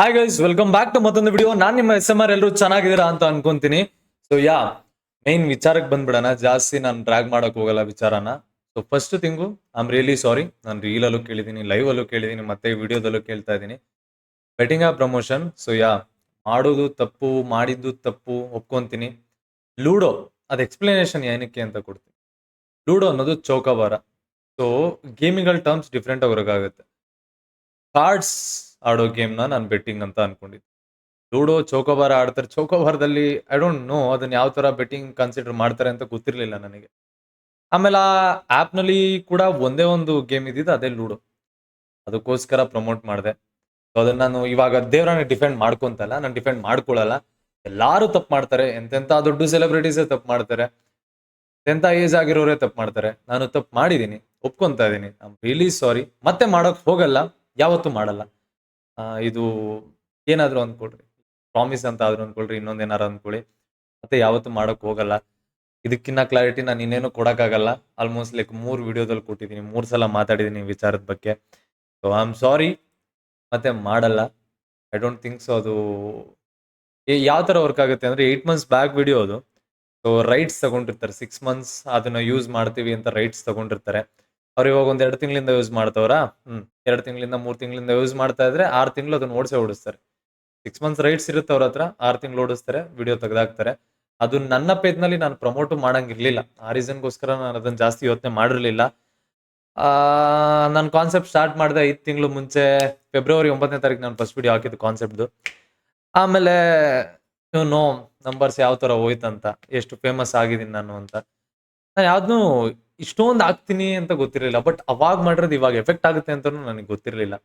Hi guys welcome back to ಮತ್ತೊಂದು video ನಾನು ನಿಮ್ಮ ಎಸ್ ಎಂ ಆರ್ ಎಲ್ಲರೂ ಚೆನ್ನಾಗಿದ್ದೀರಾ ಅಂತ ಅನ್ಕೊಂತೀನಿ. ಸೊ ಯಾ ಮೇನ್ ವಿಚಾರಕ್ಕೆ ಬಂದ್ಬಿಡೋಣ. ಜಾಸ್ತಿ ನಾನು ಡ್ರ್ಯಾಗ್ ಮಾಡಕ್ ಹೋಗಲ್ಲ ವಿಚಾರನ. So first thing I am really sorry ನಾನು ರೀಲಲ್ಲೂ ಕೇಳಿದ್ದೀನಿ ಲೈವ್ ಅಲ್ಲೂ ಕೇಳಿದ್ದೀನಿ ಮತ್ತೆ ವಿಡಿಯೋದಲ್ಲೂ ಕೇಳ್ತಾ ಇದ್ದೀನಿ ಬೆಟ್ಟಿಂಗ್ ಆ ಪ್ರಮೋಷನ್ ಸೊ ಯಾ ಮಾಡೋದು ತಪ್ಪು, ಮಾಡಿದ್ದು ತಪ್ಪು, ಒಪ್ಕೊಂತೀನಿ. ಲೂಡೋ ಅದು ಎಕ್ಸ್ಪ್ಲನೇಷನ್ ಏನಕ್ಕೆ ಅಂತ ಕೊಡ್ತೀನಿ. ಲೂಡೋ ಅನ್ನೋದು ಚೌಕಬಾರ. ಸೊ ಗೇಮಿಂಗಲ್ ಟರ್ಮ್ಸ್ ಡಿಫ್ರೆಂಟ್ ಆಗೋಕ್ಕಾಗುತ್ತೆ ಕಾರ್ಡ್ಸ್ ಆಡೋ ಗೇಮ್ನ ನಾನು ಬೆಟ್ಟಿಂಗ್ ಅಂತ ಅನ್ಕೊಂಡಿದ್ದೆ. ಲೂಡೋ, ಚೌಕೋಬಾರ ಆಡ್ತಾರೆ. ಚೌಕೋಬಾರದಲ್ಲಿ ಐ ಡೋಂಟ್ ನೋ ಅದನ್ನ ಯಾವ ತರ ಬೆಟ್ಟಿಂಗ್ ಕನ್ಸಿಡರ್ ಮಾಡ್ತಾರೆ ಅಂತ ಗೊತ್ತಿರಲಿಲ್ಲ ನನಗೆ. ಆಮೇಲೆ ಆ ಆ್ಯಪ್ನಲ್ಲಿ ಕೂಡ ಒಂದೇ ಒಂದು ಗೇಮ್ ಇದ್ದಿದ್ದು ಅದೇ ಲೂಡೋ. ಅದಕ್ಕೋಸ್ಕರ ಪ್ರಮೋಟ್ ಮಾಡಿದೆ. ಸೊ ಅದನ್ನ ನಾನು ಇವಾಗ ದೇವ್ರನ್ನ ಡಿಫೆಂಡ್ ಮಾಡ್ಕೊಂತಲ್ಲ, ನಾನು ಡಿಫೆಂಡ್ ಮಾಡ್ಕೊಳ್ಳಲ್ಲ ಎಲ್ಲಾರು ತಪ್ಪು ಮಾಡ್ತಾರೆ. ಎಂತೆಂಥ ದೊಡ್ಡ ಸೆಲೆಬ್ರಿಟೀಸೇ ತಪ್ಪು ಮಾಡ್ತಾರೆ. ಎಂಥ ಏಜ್ ಆಗಿರೋರೇ ತಪ್ಪು ಮಾಡ್ತಾರೆ. ನಾನು ತಪ್ಪು ಮಾಡಿದ್ದೀನಿ ಒಪ್ಕೊತಾ ಇದ್ದೀನಿ ಐ ರಿಯಲಿ ಸಾರಿ ಮತ್ತೆ ಮಾಡೋಕೆ ಹೋಗಲ್ಲ, ಯಾವತ್ತೂ ಮಾಡಲ್ಲ. ಆ, ಇದು ಏನಾದರೂ ಅಂದ್ಕೊಳ್ರಿ ಪ್ರಾಮಿಸ್ ಅಂತ ಆದ್ರು ಅಂದ್ಕೊಳ್ರಿ, ಇನ್ನೊಂದು ಏನಾರು ಅಂದ್ಕೊಳ್ಳಿ ಮತ್ತೆ ಯಾವತ್ತೂ ಮಾಡೋಕೆ ಹೋಗಲ್ಲ. ಇದಕ್ಕಿನ್ನ ಕ್ಲಾರಿಟಿ ನಾನು ಇನ್ನೇನು ಕೊಡೋಕ್ಕಾಗಲ್ಲ. ಆಲ್ಮೋಸ್ಟ್ ಲೈಕ್ ಮೂರು ವಿಡಿಯೋದಲ್ಲಿ ಕೊಟ್ಟಿದ್ದೀನಿ ಮೂರು ಸಲ ಮಾತಾಡಿದ್ದೀನಿ ವಿಚಾರದ ಬಗ್ಗೆ. ಸೊ ಐ ಆಮ್ ಸಾರಿ ಮತ್ತೆ ಮಾಡಲ್ಲ. ಐ ಡೋಂಟ್ ಥಿಂಕ್ ಸೊ ಅದು ಯಾವ ಥರ ವರ್ಕ್ ಆಗುತ್ತೆ ಅಂದರೆ ಏಯ್ಟ್ ಮಂತ್ಸ್ ಬ್ಯಾಕ್ ವಿಡಿಯೋ ಅದು. ಸೊ ರೈಟ್ಸ್ ತಗೊಂಡಿರ್ತಾರೆ. ಸಿಕ್ಸ್ ಮಂತ್ಸ್ ಅದನ್ನ ಯೂಸ್ ಮಾಡ್ತೀವಿ ಅಂತ ರೈಟ್ಸ್ ತಗೊಂಡಿರ್ತಾರೆ. ಅವ್ರು ಇವಾಗ ಒಂದ್ ಎರಡು ತಿಂಗಳಿಂದ ಯೂಸ್ ಮಾಡ್ತವ್ರ? ಹ್ಮ್. ಎರಡು ತಿಂಗಳಿಂದ, ಮೂರ್ ತಿಂಗಳಿಂದ ಯೂಸ್ ಮಾಡ್ತಾ ಇದ್ರೆ ಆರು ತಿಂಗಳು ಅದನ್ನ ಓಡಿಸೇ ಓಡಿಸ್ತಾರೆ. ಸಿಕ್ಸ್ ಮಂತ್ಸ್ ರೈಟ್ಸ್ ಇರುತ್ತೆ ಅವ್ರ ಹತ್ರ, ಆರು ತಿಂಗಳು ಓಡಿಸ್ತಾರೆ ವಿಡಿಯೋ ತೆಗೆದಾಕ್ತಾರೆ. ಅದು ನನ್ನ ಪೇಜ್ನಲ್ಲಿ ನಾನು ಪ್ರಮೋಟ್ ಮಾಡಂಗಿರ್ಲಿಲ್ಲ. ಆ ರೀಸನ್ಗೋಸ್ಕರ ನಾನು ಅದನ್ನ ಜಾಸ್ತಿ ಯೋಚನೆ ಮಾಡಿರ್ಲಿಲ್ಲ. ನಾನು ಕಾನ್ಸೆಪ್ಟ್ ಸ್ಟಾರ್ಟ್ ಮಾಡಿದೆ ಐದು ತಿಂಗಳು ಮುಂಚೆ ಫೆಬ್ರವರಿ ಒಂಬತ್ತನೇ ತಾರೀಕು ನಾನು ಫಸ್ಟ್ ವಿಡಿಯೋ ಹಾಕಿದ್ದು ಕಾನ್ಸೆಪ್ಟ್ದು ಆಮೇಲೆ ನೋ ನಂಬರ್ಸ್ ಯಾವ ಥರ ಹೋಯ್ತಂತ, ಎಷ್ಟು ಫೇಮಸ್ ಆಗಿದ್ದೀನಿ ನಾನು ಅಂತ. ನಾನು ಯಾವ್ದು ಇಷ್ಟೊಂದು ಆಗ್ತೀನಿ ಅಂತ ಗೊತ್ತಿರಲಿಲ್ಲ ಬಟ್ ಅವಾಗ ಮಾಡಿರೋದು ಇವಾಗ ಎಫೆಕ್ಟ್ ಆಗುತ್ತೆ ಅಂತ ನನಗೆ ಗೊತ್ತಿರಲಿಲ್ಲ.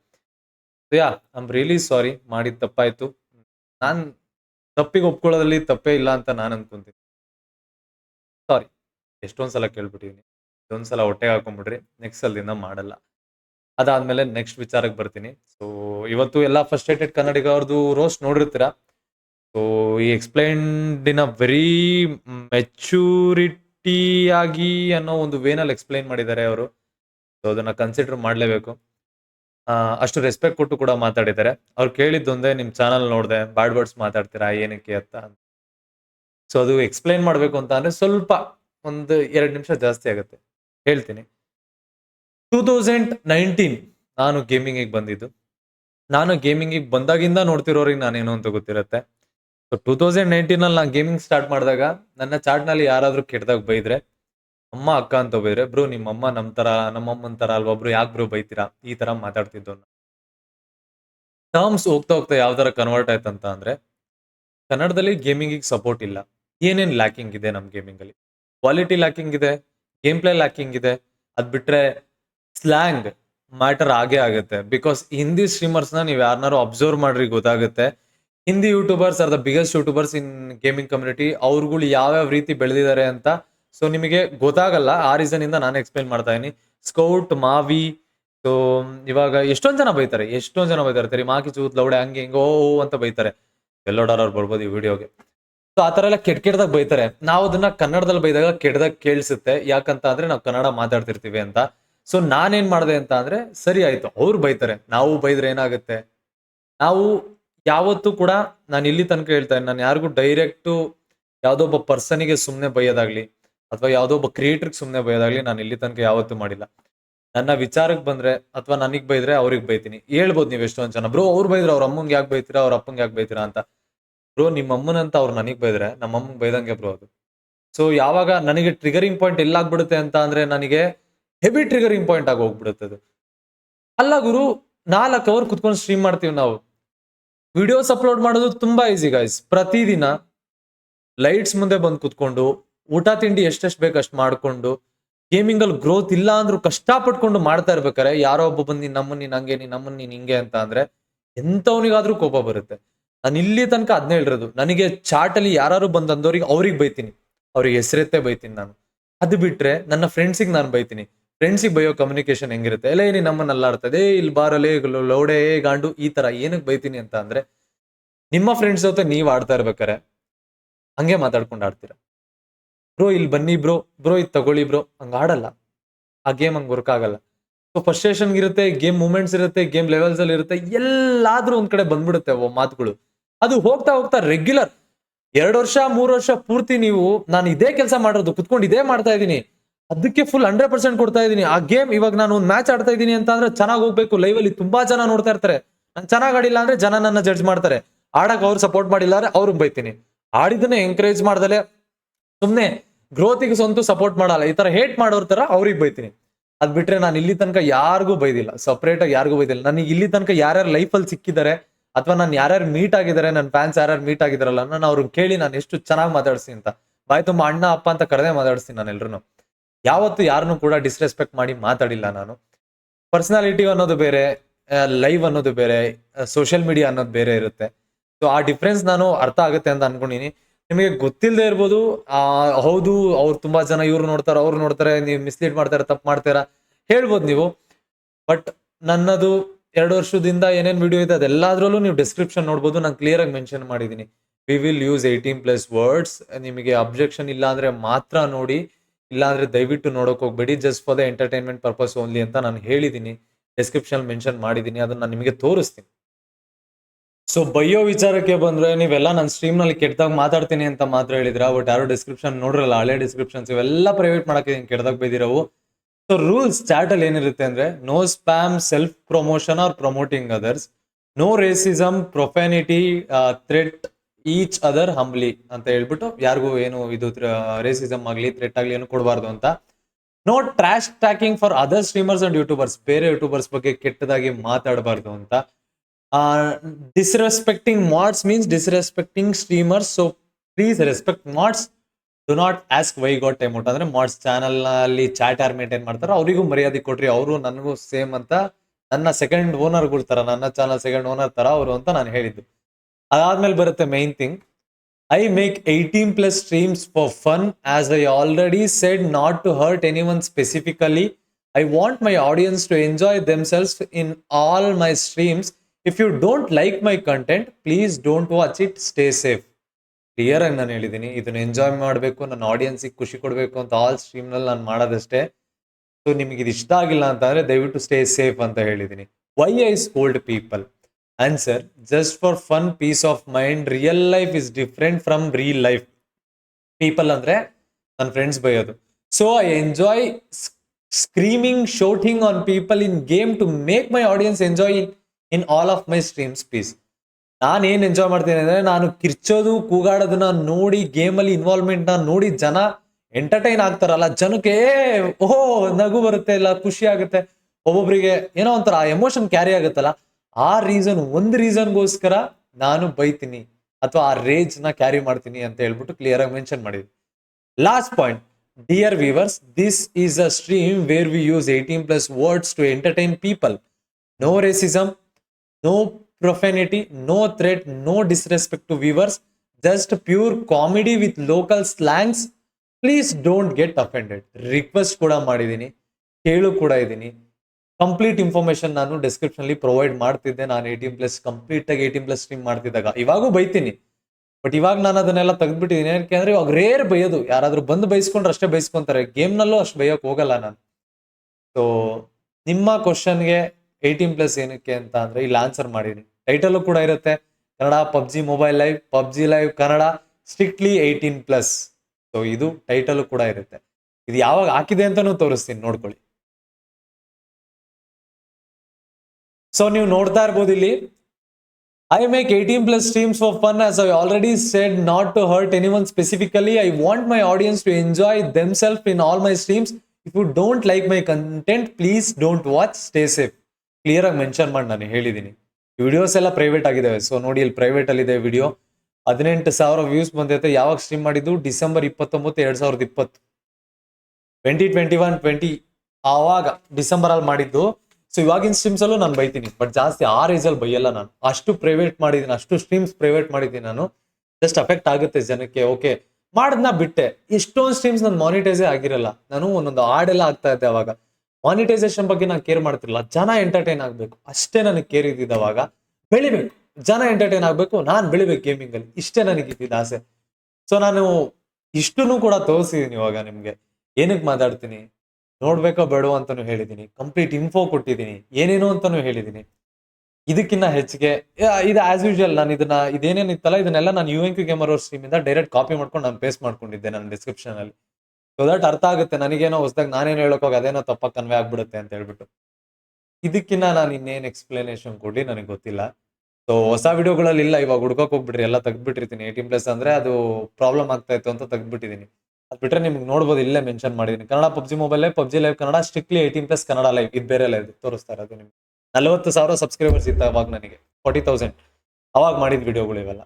ಯಾ ಐಮ್ ರಿಯಲಿ ಸಾರಿ ಮಾಡಿದ ತಪ್ಪಾಯ್ತು. ನಾನು ತಪ್ಪಿಗೆ ಒಪ್ಕೊಳ್ಳೋದ್ರಲ್ಲಿ ತಪ್ಪೇ ಇಲ್ಲ ಅಂತ ನಾನು ಅನ್ಕೊಂತೀನಿ. ಸಾರಿ ಎಷ್ಟೊಂದು ಸಲ ಕೇಳ್ಬಿಟ್ಟಿದ್ದೀನಿ ಇದೊಂದು ಸಲ ಹೊಟ್ಟೆಗೆ ಹಾಕೊಂಡ್ಬಿಡ್ರಿ ನೆಕ್ಸ್ಟ್ ಸಲದಿಂದ ಮಾಡಲ್ಲ. ಅದಾದ್ಮೇಲೆ ನೆಕ್ಸ್ಟ್ ವಿಚಾರಕ್ಕೆ ಬರ್ತೀನಿ. ಸೊ ಇವತ್ತು ಎಲ್ಲ ಫಸ್ಟ್ರೇಟೆಡ್ ಕನ್ನಡಿಗ ಅವ್ರದ್ದು ರೋಸ್ಟ್ ನೋಡಿರ್ತೀರಾ? ಸೊ ಈ explained in a very maturity ಆಗಿ ಅನ್ನೋ ಒಂದು ವೇನಲ್ಲಿ ಎಕ್ಸ್ಪ್ಲೈನ್ ಮಾಡಿದ್ದಾರೆ ಅವರು. ಸೊ ಅದನ್ನ ಕನ್ಸಿಡರ್ ಮಾಡಲೇಬೇಕು. ಅಷ್ಟು ರೆಸ್ಪೆಕ್ಟ್ ಕೊಟ್ಟು ಕೂಡ ಮಾತಾಡಿದ್ದಾರೆ. ಅವ್ರು ಕೇಳಿದ್ದೊಂದೇ ನಿಮ್ಮ ಚಾನಲ್ ನೋಡಿದೆ ಬ್ಯಾಡ್ ವರ್ಡ್ಸ್ ಮಾತಾಡ್ತೀರಾ, ಏನಕ್ಕೆ ಅಂತ. ಸೊ ಅದು ಎಕ್ಸ್ಪ್ಲೈನ್ ಮಾಡಬೇಕು ಅಂತ ಅಂದರೆ ಸ್ವಲ್ಪ ಒಂದು ಎರಡು ನಿಮಿಷ ಜಾಸ್ತಿ ಆಗುತ್ತೆ. ಹೇಳ್ತೀನಿ. ಟೂ ತೌಸಂಡ್ ನೈನ್ಟೀನ್ ನಾನು ಗೇಮಿಂಗಿಗೆ ಬಂದಿದ್ದು. ನಾನು ಗೇಮಿಂಗಿಗೆ ಬಂದಾಗಿಂದ ನೋಡ್ತಿರೋರಿಗೆ ನಾನೇನು ಅಂತ ಗೊತ್ತಿರುತ್ತೆ? ಸೊ ಟೂ ತೌಸಂಡ್ ನೈನ್ಟೀನಲ್ಲಿ ನಾನು ಗೇಮಿಂಗ್ ಸ್ಟಾರ್ಟ್ ಮಾಡಿದಾಗ ನನ್ನ ಚಾಟ್ನಲ್ಲಿ ಯಾರಾದರೂ ಕೆಟ್ಟದಾಗ ಬೈದ್ರೆ, ಅಮ್ಮ, ಅಕ್ಕ ಅಂತ ಬೈದ್ರೆ, ಬ್ರೋ, ನಿಮ್ಮ ಅಮ್ಮ ನಮ್ಮ ಥರ ನಮ್ಮಮ್ಮನ ಥರ ಅಲ್ವಾ ಒಬ್ರು ಯಾಕೆ ಬ್ರೋ ಬೈತೀರಾ? ಈ ಥರ ಮಾತಾಡ್ತಿದ್ದು ಟರ್ಮ್ಸ್ ಹೋಗ್ತಾ ಹೋಗ್ತಾ ಯಾವ ಥರ ಕನ್ವರ್ಟ್ ಅಂತ ಅಂದರೆ, ಕನ್ನಡದಲ್ಲಿ ಗೇಮಿಂಗಿಗೆ ಸಪೋರ್ಟ್ ಇಲ್ಲ. ಏನೇನು ಲ್ಯಾಕಿಂಗ್ ಇದೆ ನಮ್ಮ ಗೇಮಿಂಗಲ್ಲಿ ಕ್ವಾಲಿಟಿ ಲ್ಯಾಕಿಂಗ್ ಇದೆ ಗೇಮ್ ಪ್ಲೇ ಲ್ಯಾಕಿಂಗ್ ಇದೆ. ಅದು ಬಿಟ್ರೆ ಸ್ಲ್ಯಾಂಗ್ ಮ್ಯಾಟರ್ ಆಗೇ ಆಗುತ್ತೆ. ಬಿಕಾಸ್ ಹಿಂದಿ ಸ್ಟ್ರೀಮರ್ಸ್ನ ನೀವು ಯಾರನ್ನಾರು ಅಬ್ಸರ್ವ್ ಮಾಡ್ರಿ ಗೊತ್ತಾಗುತ್ತೆ. Hindi youtubers are the biggest youtubers in gaming community ಅವ್ರುಗಳು ಯಾವ್ಯಾವ ರೀತಿ ಬೆಳೆದಿದ್ದಾರೆ ಅಂತ ಸೊ ನಿಮಗೆ ಗೊತ್ತಾಗಲ್ಲ. ಆ ರೀಸನ್ ಇಂದ ನಾನು ಎಕ್ಸ್ಪ್ಲೈನ್ ಮಾಡ್ತಾ ಇದೀನಿ ಸ್ಕೌಟ್ ಮಾವಿ ಸೊ ಇವಾಗ ಎಷ್ಟೊಂದ್ ಜನ ಬೈತಾರೆ. ಎಷ್ಟೊಂದ್ ಜನ ಬೈತಾರೆ. ತರಿ ಮಾಕಿ ಚೂತ್ ಲೌಡೆ ಹಂಗೆ, ಹಿಂಗೆ, ಓ ಅಂತ ಬೈತಾರೆ. ಎಲ್ಲೋಡಾರ್ ಅವ್ರು ಬರ್ಬೋದು ಈ ವಿಡಿಯೋಗೆ. ಸೊ ಆ ಥರ ಎಲ್ಲ ಕೆಟ್ಟ ಕೆಟ್ಟದಾಗ ಬೈತಾರೆ. ನಾವು ಅದನ್ನ ಕನ್ನಡದಲ್ಲಿ ಬೈದಾಗ ಕೆಟ್ಟದಾಗ ಕೇಳಿಸುತ್ತೆ. ಯಾಕಂತ ಅಂದ್ರೆ ನಾವು ಕನ್ನಡ ಮಾತಾಡ್ತಿರ್ತೀವಿ ಅಂತ. ಸೊ ನಾನೇನ್ ಮಾಡಿದೆ ಅಂತ ಅಂದ್ರೆ, ಸರಿ ಆಯ್ತು. ಅವ್ರು ಬೈತಾರೆ. ನಾವು ಬೈದ್ರೆ ಏನಾಗುತ್ತೆ? ನಾವು ಯಾವತ್ತೂ ಕೂಡ ನಾನು ಇಲ್ಲಿ ತನಕ ಹೇಳ್ತಾ ನಾನು ಯಾರಿಗೂ ಡೈರೆಕ್ಟು ಯಾವುದೋ ಒಬ್ಬ ಪರ್ಸನಿಗೆ ಸುಮ್ಮನೆ ಬೈಯೋದಾಗ್ಲಿ ಅಥವಾ ಯಾವುದೋ ಒಬ್ಬ ಕ್ರಿಯೇಟರ್ಗೆ ಸುಮ್ಮನೆ ಬೈಯೋದಾಗ್ಲಿ ನಾನು ಇಲ್ಲಿ ತನಕ ಯಾವತ್ತೂ ಮಾಡಿಲ್ಲ. ನನ್ನ ವಿಚಾರಕ್ಕೆ ಬಂದ್ರೆ ಅಥವಾ ನನಗೆ ಬೈದ್ರೆ ಅವ್ರಿಗೆ ಬೈತೀನಿ. ಹೇಳ್ಬೋದು ನೀವು ಎಷ್ಟೊಂದು ಜನ, ಬ್ರೋ ಅವ್ರು ಬೈದ್ರೆ ಅವ್ರ ಅಮ್ಮಂಗೆ ಯಾಕೆ ಬೈತೀರಾ, ಅವ್ರ ಅಪ್ಪಂಗೆ ಯಾಕೆ ಬೈತೀರಾ ಅಂತ. ಬ್ರೋ ನಿಮ್ಮ ಅಮ್ಮನಂತ ಅವ್ರು ನನಗೆ ಬೈದ್ರೆ ನಮ್ಮ ಅಮ್ಮಂಗೆ ಬೈದಂಗೆ ಬ್ರೋ ಅದು. ಸೊ ಯಾವಾಗ ನನಗೆ ಟ್ರಿಗರಿಂಗ್ ಪಾಯಿಂಟ್ ಎಲ್ಲಾಗ್ಬಿಡುತ್ತೆ ಅಂತ ಅಂದ್ರೆ ನನಗೆ ಹೆವಿ ಟ್ರಿಗರಿಂಗ್ ಪಾಯಿಂಟ್ ಆಗಿ ಹೋಗ್ಬಿಡುತ್ತೆ ಅದು. ಅಲ್ಲ ಗುರು, ನಾಲ್ಕು ಅವರ್ ಕುತ್ಕೊಂಡು ಸ್ಟ್ರೀಮ್ ಮಾಡ್ತೀವಿ ನಾವು. ವಿಡಿಯೋಸ್ ಅಪ್ಲೋಡ್ ಮಾಡೋದು ತುಂಬಾ ಈಸಿ ಗಾಯ್ಸ್ ಪ್ರತಿದಿನ ಲೈಟ್ಸ್ ಮುಂದೆ ಬಂದು ಕುತ್ಕೊಂಡು, ಊಟ ತಿಂಡಿ ಎಷ್ಟೆಷ್ಟು ಬೇಕು ಅಷ್ಟು ಮಾಡ್ಕೊಂಡು ಗೇಮಿಂಗ್ ಅಲ್ಲಿ ಗ್ರೋತ್ ಇಲ್ಲ ಅಂದ್ರೂ ಕಷ್ಟಪಟ್ಕೊಂಡು ಮಾಡ್ತಾ ಇರ್ಬೇಕಾರೆ ಯಾರೋ ಒಬ್ಬ ಬಂದು ನೀನ್ ನಮ್ಮನ್ನ ನೀನ್ ಹಂಗೆ ನೀನ್ ನಮ್ಮನ್ನ ನೀನ್ ಹಿಂಗೆ ಅಂತ ಅಂದ್ರೆ ಎಂತವನಿಗಾದ್ರೂ ಕೋಪ ಬರುತ್ತೆ. ನಾನು ಇಲ್ಲಿ ತನಕ ಅದನ್ನೇ ಹೇಳಿರೋದು. ನನಗೆ ಚಾಟ್ ಅಲ್ಲಿ ಯಾರು ಬಂದಂದವ್ರಿಗೆ ಅವ್ರಿಗೆ ಬೈತೀನಿ. ಅವ್ರಿಗೆ ಹೆಸರೆತ್ತೆ ಬೈತೀನಿ ನಾನು. ಅದು ಬಿಟ್ರೆ ನನ್ನ ಫ್ರೆಂಡ್ಸಿಗೆ ನಾನು ಬೈತೀನಿ. ಫ್ರೆಂಡ್ಸಿಗೆ ಬೈಯೋ ಕಮ್ಯುನಿಕೇಶನ್ ಹೆಂಗಿರುತ್ತೆ? ಎಲ್ಲ ಏನಿ ನಮ್ಮನ್ನ ಏ ಇಲ್ಲಿ ಬಾರಲೇ ಲೌಡೆ ಗಾಂಡು, ಈ ತರ ಏನಕ್ಕೆ ಬೈತೀನಿ ಅಂತ ಅಂದ್ರೆ, ನಿಮ್ಮ ಫ್ರೆಂಡ್ಸ್ ಜೊತೆ ನೀವ್ ಆಡ್ತಾ ಇರ್ಬೇಕಾರೆ, ಹಂಗೆ ಮಾತಾಡ್ಕೊಂಡು ಆಡ್ತೀರ? ಬ್ರೋ, ಇಲ್ಲಿ ಬನ್ನಿ ಬ್ರೋ ಬ್ರೋ, ಇದು ತಗೊಳ್ಳಿ ಬ್ರೋ, ಹಂಗ ಆಡಲ್ಲ. ಆ ಗೇಮ್ ಹಂಗೆ ವರ್ಕ್ ಆಗಲ್ಲ. ಸೊ ಫಸ್ಟ್ರೇಷನ್ ಇರುತ್ತೆ ಗೇಮ್ ಮೂಮೆಂಟ್ಸ್ ಇರುತ್ತೆ ಗೇಮ್ ಲೆವೆಲ್ಸ್ ಅಲ್ಲಿ ಇರುತ್ತೆ, ಎಲ್ಲಾದ್ರೂ ಒಂದ್ ಕಡೆ ಬಂದ್ಬಿಡುತ್ತೆ ಮಾತುಗಳು. ಅದು ಹೋಗ್ತಾ ಹೋಗ್ತಾ ರೆಗ್ಯುಲರ್ ಎರಡು ವರ್ಷ, ಮೂರು ವರ್ಷ ಪೂರ್ತಿ ನೀವು, ನಾನು ಇದೇ ಕೆಲಸ ಮಾಡೋದು ಕುತ್ಕೊಂಡು ಇದೇ ಮಾಡ್ತಾ ಇದ್ದೀನಿ. ಅದಕ್ಕೆ ಫುಲ್ ಹಂಡ್ರೆಡ್ ಪರ್ಸೆಂಟ್ ಕೊಡ್ತಾ ಇದ್ದೀನಿ. ಆ ಗೇಮ್ ಇವಾಗ ನಾನು ಒಂದು ಮ್ಯಾಚ್ ಆಡ್ತಾ ಇದ್ದೀನಿ ಅಂತ ಅಂದ್ರೆ ಚೆನ್ನಾಗಿ ಹೋಗ್ಬೇಕು. ಲೈವ್ ಅಲ್ಲಿ ತುಂಬಾ ಜನ ನೋಡ್ತಾ ಇರ್ತಾರೆ. ನಾನು ಚೆನ್ನಾಗಿ ಆಡಿಲ್ಲ ಅಂದ್ರೆ ಜನ ನನ್ನ ಜಡ್ಜ್ ಮಾಡ್ತಾರೆ. ಆಡಕ್ ಅವ್ರು ಸಪೋರ್ಟ್ ಮಾಡಿಲ್ಲ ಅಂದ್ರೆ ಅವ್ರು ಬೈತೀನಿ. ಆಡಿದನ್ನ ಎಂಕರೇಜ್ ಮಾಡ್ದಲೆ ಸುಮ್ನೆ ಗ್ರೋತಿಗೆ ಸ್ವಂತ ಸಪೋರ್ಟ್ ಮಾಡಲ್ಲ. ಈ ತರ ಹೇಟ್ ಮಾಡೋರ್ ತರ ಅವ್ರಿಗೆ ಬೈತೀನಿ. ಅದ್ ಬಿಟ್ರೆ ನಾನು ಇಲ್ಲಿ ತನಕ ಯಾರಿಗೂ ಬೈದಿಲ್ಲ. ಸಪ್ರೇಟ್ ಆಗಿ ಯಾರಿಗೂ ಬೈದಿಲ್ಲ. ನನಗೆ ಇಲ್ಲಿ ತನಕ ಯಾರ್ಯಾರು ಅಲ್ಲಿ ಸಿಕ್ಕಿದ್ದಾರೆ ಅಥವಾ ನಾನು ಯಾರ್ಯಾರು ಮೀಟ್ ಆಗಿದ್ದಾರೆ ನನ್ನ ಫ್ಯಾನ್ಸ್ ಯಾರ್ಯಾರು ಮೀಟ್ ಆಗಿದಾರಲ್ಲ ನಾನು ಅವ್ರಿಗೆ ಕೇಳಿ ನಾನು ಎಷ್ಟು ಚೆನ್ನಾಗಿ ಮಾತಾಡ್ಸಿ ಅಂತ. ಬಾಯ್ ತುಂಬಾ ಅಣ್ಣ, ಅಪ್ಪ ಅಂತ ಕರೆದೇ ಮಾತಾಡ್ತೀನಿ ನಾನು ಎಲ್ರು ಯಾವತ್ತು ಯಾರನ್ನು ಕೂಡ ಡಿಸ್ರೆಸ್ಪೆಕ್ಟ್ ಮಾಡಿ ಮಾತಾಡಿಲ್ಲ ನಾನು. ಪರ್ಸನಾಲಿಟಿ ಅನ್ನೋದು ಬೇರೆ ಲೈವ್ ಅನ್ನೋದು ಬೇರೆ ಸೋಷಿಯಲ್ ಮೀಡಿಯಾ ಅನ್ನೋದು ಬೇರೆ ಇರುತ್ತೆ. ಸೊ ಆ ಡಿಫ್ರೆನ್ಸ್ ನಾನು ಅರ್ಥ ಆಗುತ್ತೆ ಅಂತ ಅನ್ಕೊಂಡಿನಿ ನಿಮಗೆ ಗೊತ್ತಿಲ್ಲದೆ ಇರ್ಬೋದು ಹೌದು, ಅವ್ರು ತುಂಬಾ ಜನ ಇವ್ರು ನೋಡ್ತಾರೆ, ಅವ್ರು ನೋಡ್ತಾರೆ, ನೀವು ಮಿಸ್ಲೀಡ್ ಮಾಡ್ತಾರೆ, ತಪ್ಪು ಮಾಡ್ತೀರಾ, ಹೇಳ್ಬೋದು ನೀವು. ಬಟ್ ನನ್ನದು ಎರಡು ವರ್ಷದಿಂದ ಏನೇನು ವಿಡಿಯೋ ಇದೆ, ಅದೆಲ್ಲದ್ರಲ್ಲೂ ನೀವು ಡಿಸ್ಕ್ರಿಪ್ಷನ್ ನೋಡ್ಬೋದು, ನಾನು ಕ್ಲಿಯರ್ ಆಗಿ ಮೆನ್ಷನ್ ಮಾಡಿದ್ದೀನಿ we will use eighteen plus words ನಿಮಗೆ ಅಬ್ಜೆಕ್ಷನ್ ಇಲ್ಲ ಅಂದ್ರೆ ಮಾತ್ರ ನೋಡಿ. ಇಲ್ಲಾಂದ್ರೆ ದಯವಿಟ್ಟು ನೋಡೋಕೆ ಹೋಗ್ಬೇಡಿ. Just for the entertainment purpose only ಅಂತ ನಾನು ಹೇಳಿದ್ದೀನಿ ಡಿಸ್ಕ್ರಿಪ್ಷನ್ ಮೆನ್ಷನ್ ಮಾಡಿದ್ದೀನಿ ಅದನ್ನ ನಾನು ನಿಮಗೆ ತೋರಿಸ್ತೀನಿ. ಸೊ ಬಯ್ಯೋ ವಿಚಾರಕ್ಕೆ ಬಂದ್ರೆ ನೀವೆಲ್ಲ ನನ್ನ ಸ್ಟ್ರೀಮ್ನಲ್ಲಿ ಕೆಟ್ಟದಾಗ ಮಾತಾಡ್ತೀನಿ ಅಂತ ಮಾತ್ರ ಹೇಳಿದ್ರ? ಬಟ್ ಯಾರು ಡಿಸ್ಕ್ರಿಪ್ಷನ್ ನೋಡ್ರಲ್ಲ, ಹಳೆ ಡಿಸ್ಕ್ರಿಪ್ಷನ್ಸ್ ಇವೆಲ್ಲ ಪ್ರೈವೇಟ್ ಮಾಡಕ್ಕೆ ಕೆಟ್ಟದಾಗ ಬೈದಿರವು. ಸೊ ರೂಲ್ಸ್ ಚಾಟ್ ಅಲ್ಲಿ ಏನಿರುತ್ತೆ ಅಂದ್ರೆ no spam self promotion or promoting others no racism profanity threat each other humbly ಅಂತ ಹೇಳ್ಬಿಟ್ಟು ಯಾರಿಗೂ ಏನು ಇದು ರೇಸಿಸಮ್ ಆಗ್ಲಿ ಥ್ರೆಟ್ ಆಗ್ಲಿ ಏನು ಕೊಡಬಾರ್ದು ಅಂತ. No trash talking for other streamers and YouTubers ಬೇರೆ ಯೂಟ್ಯೂಬರ್ಸ್ ಬಗ್ಗೆ ಕೆಟ್ಟದಾಗಿ ಮಾತಾಡಬಾರ್ದು ಅಂತ. Disrespecting mods means disrespecting streamers so please respect mods do not ask why got amount ಅಂದ್ರೆ ಮಾಡ್ಸ್ ಚಾನಲ್ ಅಲ್ಲಿ ಚಾಟ್ ಯಾರು ಮೇಂಟೈನ್ ಮಾಡ್ತಾರೋ ಅವರಿಗೂ ಮರ್ಯಾದೆ ಕೊಟ್ರಿ ಅವರು ನನಗೂ ಸೇಮ್ ಅಂತ. ನನ್ನ ಸೆಕೆಂಡ್ ಓನರ್ಗಳು ತರ ನನ್ನ ಚಾನಲ್ ಸೆಕೆಂಡ್ ಓನರ್ ತರ ಅವರು ಅಂತ ನಾನು ಹೇಳಿದ್ದು. ಅದಾದ್ಮೇಲೆ ಬರುತ್ತೆ main thing I make eighteen plus streams for fun as I already said not to hurt any one specifically I want my audience to enjoy themselves in all my streams if you don't like my content please don't watch it stay safe clear ಆಗಿ ನಾನು ಹೇಳಿದ್ದೀನಿ ಇದನ್ನ enjoy ಮಾಡಬೇಕು, ನನ್ನ ಆಡಿಯನ್ಸಿಗೆ ಖುಷಿ ಕೊಡಬೇಕು ಅಂತ all ಸ್ಟ್ರೀಮ್ನಲ್ಲಿ ನಾನು ಮಾಡೋದಷ್ಟೇ. ಸೊ ನಿಮಗೆ ಇದು ಇಷ್ಟ ಆಗಿಲ್ಲ ಅಂತಂದರೆ ದಯವಿಟ್ಟು ಸ್ಟೇ ಸೇಫ್ ಅಂತ ಹೇಳಿದ್ದೀನಿ why I scold people answer just for fun peace of mind real life is different from reel life people ಅಂದರೆ ನನ್ನ ಫ್ರೆಂಡ್ಸ್ ಬೈಯೋದು. So I enjoy screaming shouting on people in game to make my audience enjoy in all of my streams please ನಾನು ಏನು enjoy ಮಾಡ್ತೀನಿ ಅಂದರೆ, ನಾನು ಕಿರ್ಚೋದು, ಕೂಗಾಡೋದನ್ನ ನೋಡಿ ಗೇಮಲ್ಲಿ ಇನ್ವಾಲ್ವ್ಮೆಂಟ್ನ ನೋಡಿ ಜನ ಎಂಟರ್ಟೈನ್ ಆಗ್ತಾರಲ್ಲ, ಜನಕ್ಕೆ, ಓಹೋ, ನಗು ಬರುತ್ತೆ, ಇಲ್ಲ, ಖುಷಿ ಆಗುತ್ತೆ. ಒಬ್ಬೊಬ್ಬರಿಗೆ ಏನೋ ಒಂಥರ ಎಮೋಷನ್ ಕ್ಯಾರಿ ಆಗುತ್ತಲ್ಲ. ಆ ರೀಸನ್ ಒಂದು ರೀಸನ್ಗೋಸ್ಕರ ನಾನು ಬೈತೀನಿ ಅಥವಾ ಆ ರೇಜ್ನ ಕ್ಯಾರಿ ಮಾಡ್ತೀನಿ ಅಂತ ಹೇಳ್ಬಿಟ್ಟು ಕ್ಲಿಯರ್ ಆಗಿ ಮೆನ್ಷನ್ ಮಾಡಿದ್ವಿ. Last point dear viewers this is a stream where we use eighteen plus words to entertain people no racism no profanity no threat no disrespect to viewers, just pure comedy with local slangs please don't get offended request ಕೂಡ ಮಾಡಿದ್ದೀನಿ. ಕೇಳು ಕೂಡ ಇದ್ದೀನಿ. Complete information ನಾನು description ಅಲ್ಲಿ provide ಮಾಡ್ತಿದ್ದೆ. ನಾನು eighteen plus complete ಆಗಿ ಏಯ್ಟೀನ್ ಪ್ಲಸ್ ಸ್ಟ್ರೀಮ್ ಮಾಡ್ತಿದ್ದಾಗ. ಇವಾಗೂ ಬೈತೀನಿ. ಬಟ್ ಇವಾಗ ನಾನು ಅದನ್ನೆಲ್ಲ ತೆಗೆದ್ಬಿಟ್ಟಿದ್ದೀನಿ ಏನಕ್ಕೆ ಅಂದ್ರೆ ಇವಾಗ ರೇರ್ ಬೈಯೋದು. ಯಾರಾದ್ರೂ ಬಂದು ಬೈಸ್ಕೊಂಡ್ರೆ ಅಷ್ಟೇ ಬೈಸ್ಕೊಂತಾರೆ. ಗೇಮ್ನಲ್ಲೂ ಅಷ್ಟು ಬೈಯೋಕೆ ಹೋಗಲ್ಲ ನಾನು. ಸೊ ನಿಮ್ಮ ಕ್ವಶನ್ಗೆ ಏಯ್ಟೀನ್ ಪ್ಲಸ್ ಏನಕ್ಕೆ ಅಂತ ಅಂದ್ರೆ ಇಲ್ಲಿ ಆನ್ಸರ್ ಮಾಡಿದೀನಿ ಟೈಟಲ್ ಕೂಡ ಇರುತ್ತೆ. Kannada, PUBG mobile live PUBG live Kannada strictly eighteen plus so ಇದು ಟೈಟಲ್ ಕೂಡ ಇರುತ್ತೆ. ಇದು ಯಾವಾಗ ಹಾಕಿದೆ ಅಂತಾನು ತೋರಿಸ್ತೀನಿ. ನೋಡ್ಕೊಳ್ಳಿ. ಸೊ ನೀವು ನೋಡ್ತಾ ಇರ್ಬೋದು ಇಲ್ಲಿ. I make eighteen plus streams for fun as I already said not to hurt any one specifically I want my audience to enjoy them self in all my streams if you don't like my content please don't watch stay safe clear ಆಗಿ mention ಮಾಡಿ ನಾನು ಹೇಳಿದ್ದೀನಿ videos ಎಲ್ಲ private ಆಗಿದ್ದಾವೆ so ನೋಡಿ ಇಲ್ಲಿ private ಅಲ್ಲಿ ಇದೆ ವಿಡಿಯೋ ಹದಿನೆಂಟು ಸಾವಿರ ವ್ಯೂಸ್ ಬಂದೈತೆ. ಯಾವಾಗ ಸ್ಟ್ರೀಮ್ ಮಾಡಿದ್ದು? ಡಿಸೆಂಬರ್ ಇಪ್ಪತ್ತೊಂಬತ್ತು, ಎರಡು ಸಾವಿರದ ಇಪ್ಪತ್ತು. ಟ್ವೆಂಟಿ ಟ್ವೆಂಟಿ ಒನ್ ಟ್ವೆಂಟಿ ಆವಾಗ ಡಿಸೆಂಬರಲ್ಲಿ ಮಾಡಿದ್ದು. ಸೊ ಇವಾಗಿನ ಸ್ಟ್ರೀಮ್ಸ್ ಅಲ್ಲೂ ನಾನು ಬೈತೀನಿ ಬಟ್ ಜಾಸ್ತಿ ಆ ರೇಜ್ ಬೈಯಲ್ಲ ನಾನು. ಅಷ್ಟು ಪ್ರೈವೇಟ್ ಮಾಡಿದ್ದೀನಿ ಅಷ್ಟು ಸ್ಟ್ರೀಮ್ಸ್ ಪ್ರೈವೇಟ್ ಮಾಡಿದ್ದೀನಿ ನಾನು. ಜಸ್ಟ್ ಅಫೆಕ್ಟ್ ಆಗುತ್ತೆ ಜನಕ್ಕೆ ಓಕೆ ಮಾಡಿದ್ನ ಬಿಟ್ಟೆ. ಇಷ್ಟೊಂದು ಸ್ಟ್ರೀಮ್ಸ್ ನಾನು ಮಾನಿಟೈಸೇ ಆಗಿರಲ್ಲ. ನಾನು ಒಂದೊಂದು ಹಾಡೆಲ್ಲ ಆಗ್ತಾ ಇದ್ದೆ ಅವಾಗ. ಮಾನಿಟೈಸೇಷನ್ ಬಗ್ಗೆ ನಾನು ಕೇರ್ ಮಾಡ್ತಿರಲಿಲ್ಲ. ಜನ ಎಂಟರ್ಟೈನ್ ಆಗಬೇಕು. ಅಷ್ಟೇ ನನಗೆ ಕೇರ್ ಇದ್ದಿದ್ದು ಅವಾಗ. ಬೆಳಿಬೇಕು. ಜನ ಎಂಟರ್ಟೈನ್ ಆಗಬೇಕು. ನಾನು ಬೆಳಿಬೇಕು ಗೇಮಿಂಗಲ್ಲಿ ಇಷ್ಟೇ ನನಗೆ ಇದ್ದಿದ್ದು ಆಸೆ. ಸೊ ನಾನು ಇಷ್ಟನ್ನು ಕೂಡ ತೋರಿಸಿದ್ದೀನಿ ಇವಾಗ ನಿಮಗೆ. ಏನಕ್ಕೆ ಮಾತಾಡ್ತೀನಿ? ನೋಡ್ಬೇಕೋ ಬೇಡವೋ ಅಂತಾನು ಹೇಳಿದೀನಿ. ಕಂಪ್ಲೀಟ್ ಇನ್ಫೋ ಕೊಟ್ಟಿದ್ದೀನಿ ಏನೇನೋ ಅಂತಾನು ಹೇಳಿದೀನಿ. ಇದಕ್ಕಿಂತ ಹೆಚ್ಚಿಗೆ ಇದು ಆಸ್ ಯೂಶುವಲ್ ನಾನು ಇದನ್ನ ಇದೇನೇನಿತ್ತಲ್ಲ ಇದನ್ನೆಲ್ಲ ನಾನು ಯು ಎನ್ ಕ್ಯೂ ಗೇಮರ್ ಅವ್ರ ಸ್ಟ್ರೀಮ್ ಇಂದ ಡೈರೆಕ್ಟ್ ಕಾಪಿ ಮಾಡ್ಕೊಂಡು ನಾನು ಪೇಸ್ಟ್ ಮಾಡ್ಕೊಂಡಿದ್ದೆ ನನ್ನ ಡಿಸ್ಕ್ರಿಪ್ಷನ್ ಅಲ್ಲಿ. ಸೊ ದಟ್ ಅರ್ಥ ಆಗುತ್ತೆ. ನನಗೇನೋ ಹೊಸದಾಗ ನಾನೇನು ಹೇಳೋಕೋಗ ಅದೇನೋ ತಪ್ಪಾಗಿ ಕನ್ವೆ ಆಗ್ಬಿಡುತ್ತೆ ಅಂತ ಹೇಳ್ಬಿಟ್ಟು. ಇದಕ್ಕಿಂತ ನಾನು ಇನ್ನೇನು ಎಕ್ಸ್ಪ್ಲನೇಷನ್ ಕೊಡ್ಲಿ ನನಗೆ ಗೊತ್ತಿಲ್ಲ. ಸೊ ಹೊಸ ವಿಡಿಯೋಗಳಲ್ಲಿ ಇಲ್ಲ ಇವಾಗ ಹುಡ್ಕೋಕ್ ಹೋಗ್ಬಿಟ್ರಿ ಎಲ್ಲ ತೆಗ್ದ್ಬಿಟ್ಟಿರ್ತೀನಿ. ಏಯ್ಟೀನ್ ಪ್ಲಸ್ ಅಂದ್ರೆ ಅದು ಪ್ರಾಬ್ಲಮ್ ಆಗ್ತಾ ಇತ್ತು ಅಂತ ತೆಗ್ದ್ಬಿಟ್ಟಿದ್ದೀನಿ ಅದ್ ಬಿಟ್ರೆ ನಿಮ್ಗೆ ನೋಡ್ಬೋದು ಇಲ್ಲೇ ಮೆನ್ಷನ್ ಮಾಡಿದೀನಿ Kannada PUBG mobile PUBG live Kannada strictly eighteen plus Kannada live ಇದು ಬೇರೆ ಲೈವ್ ತೋರಿಸ್ತಾ ಇರೋದು ನಿಮ್ಗೆ. ನಲವತ್ತು ಸಾವಿರ ಸಬ್ಸ್ಕ್ರೈಬರ್ಸ್ ಇತ್ತು ಅವಾಗ ನನಗೆ ಫಾರ್ಟಿ ತೌಸಂಡ್ ಅವಾಗ ಮಾಡಿದ ವಿಡಿಯೋಗಳು ಇವೆಲ್ಲ.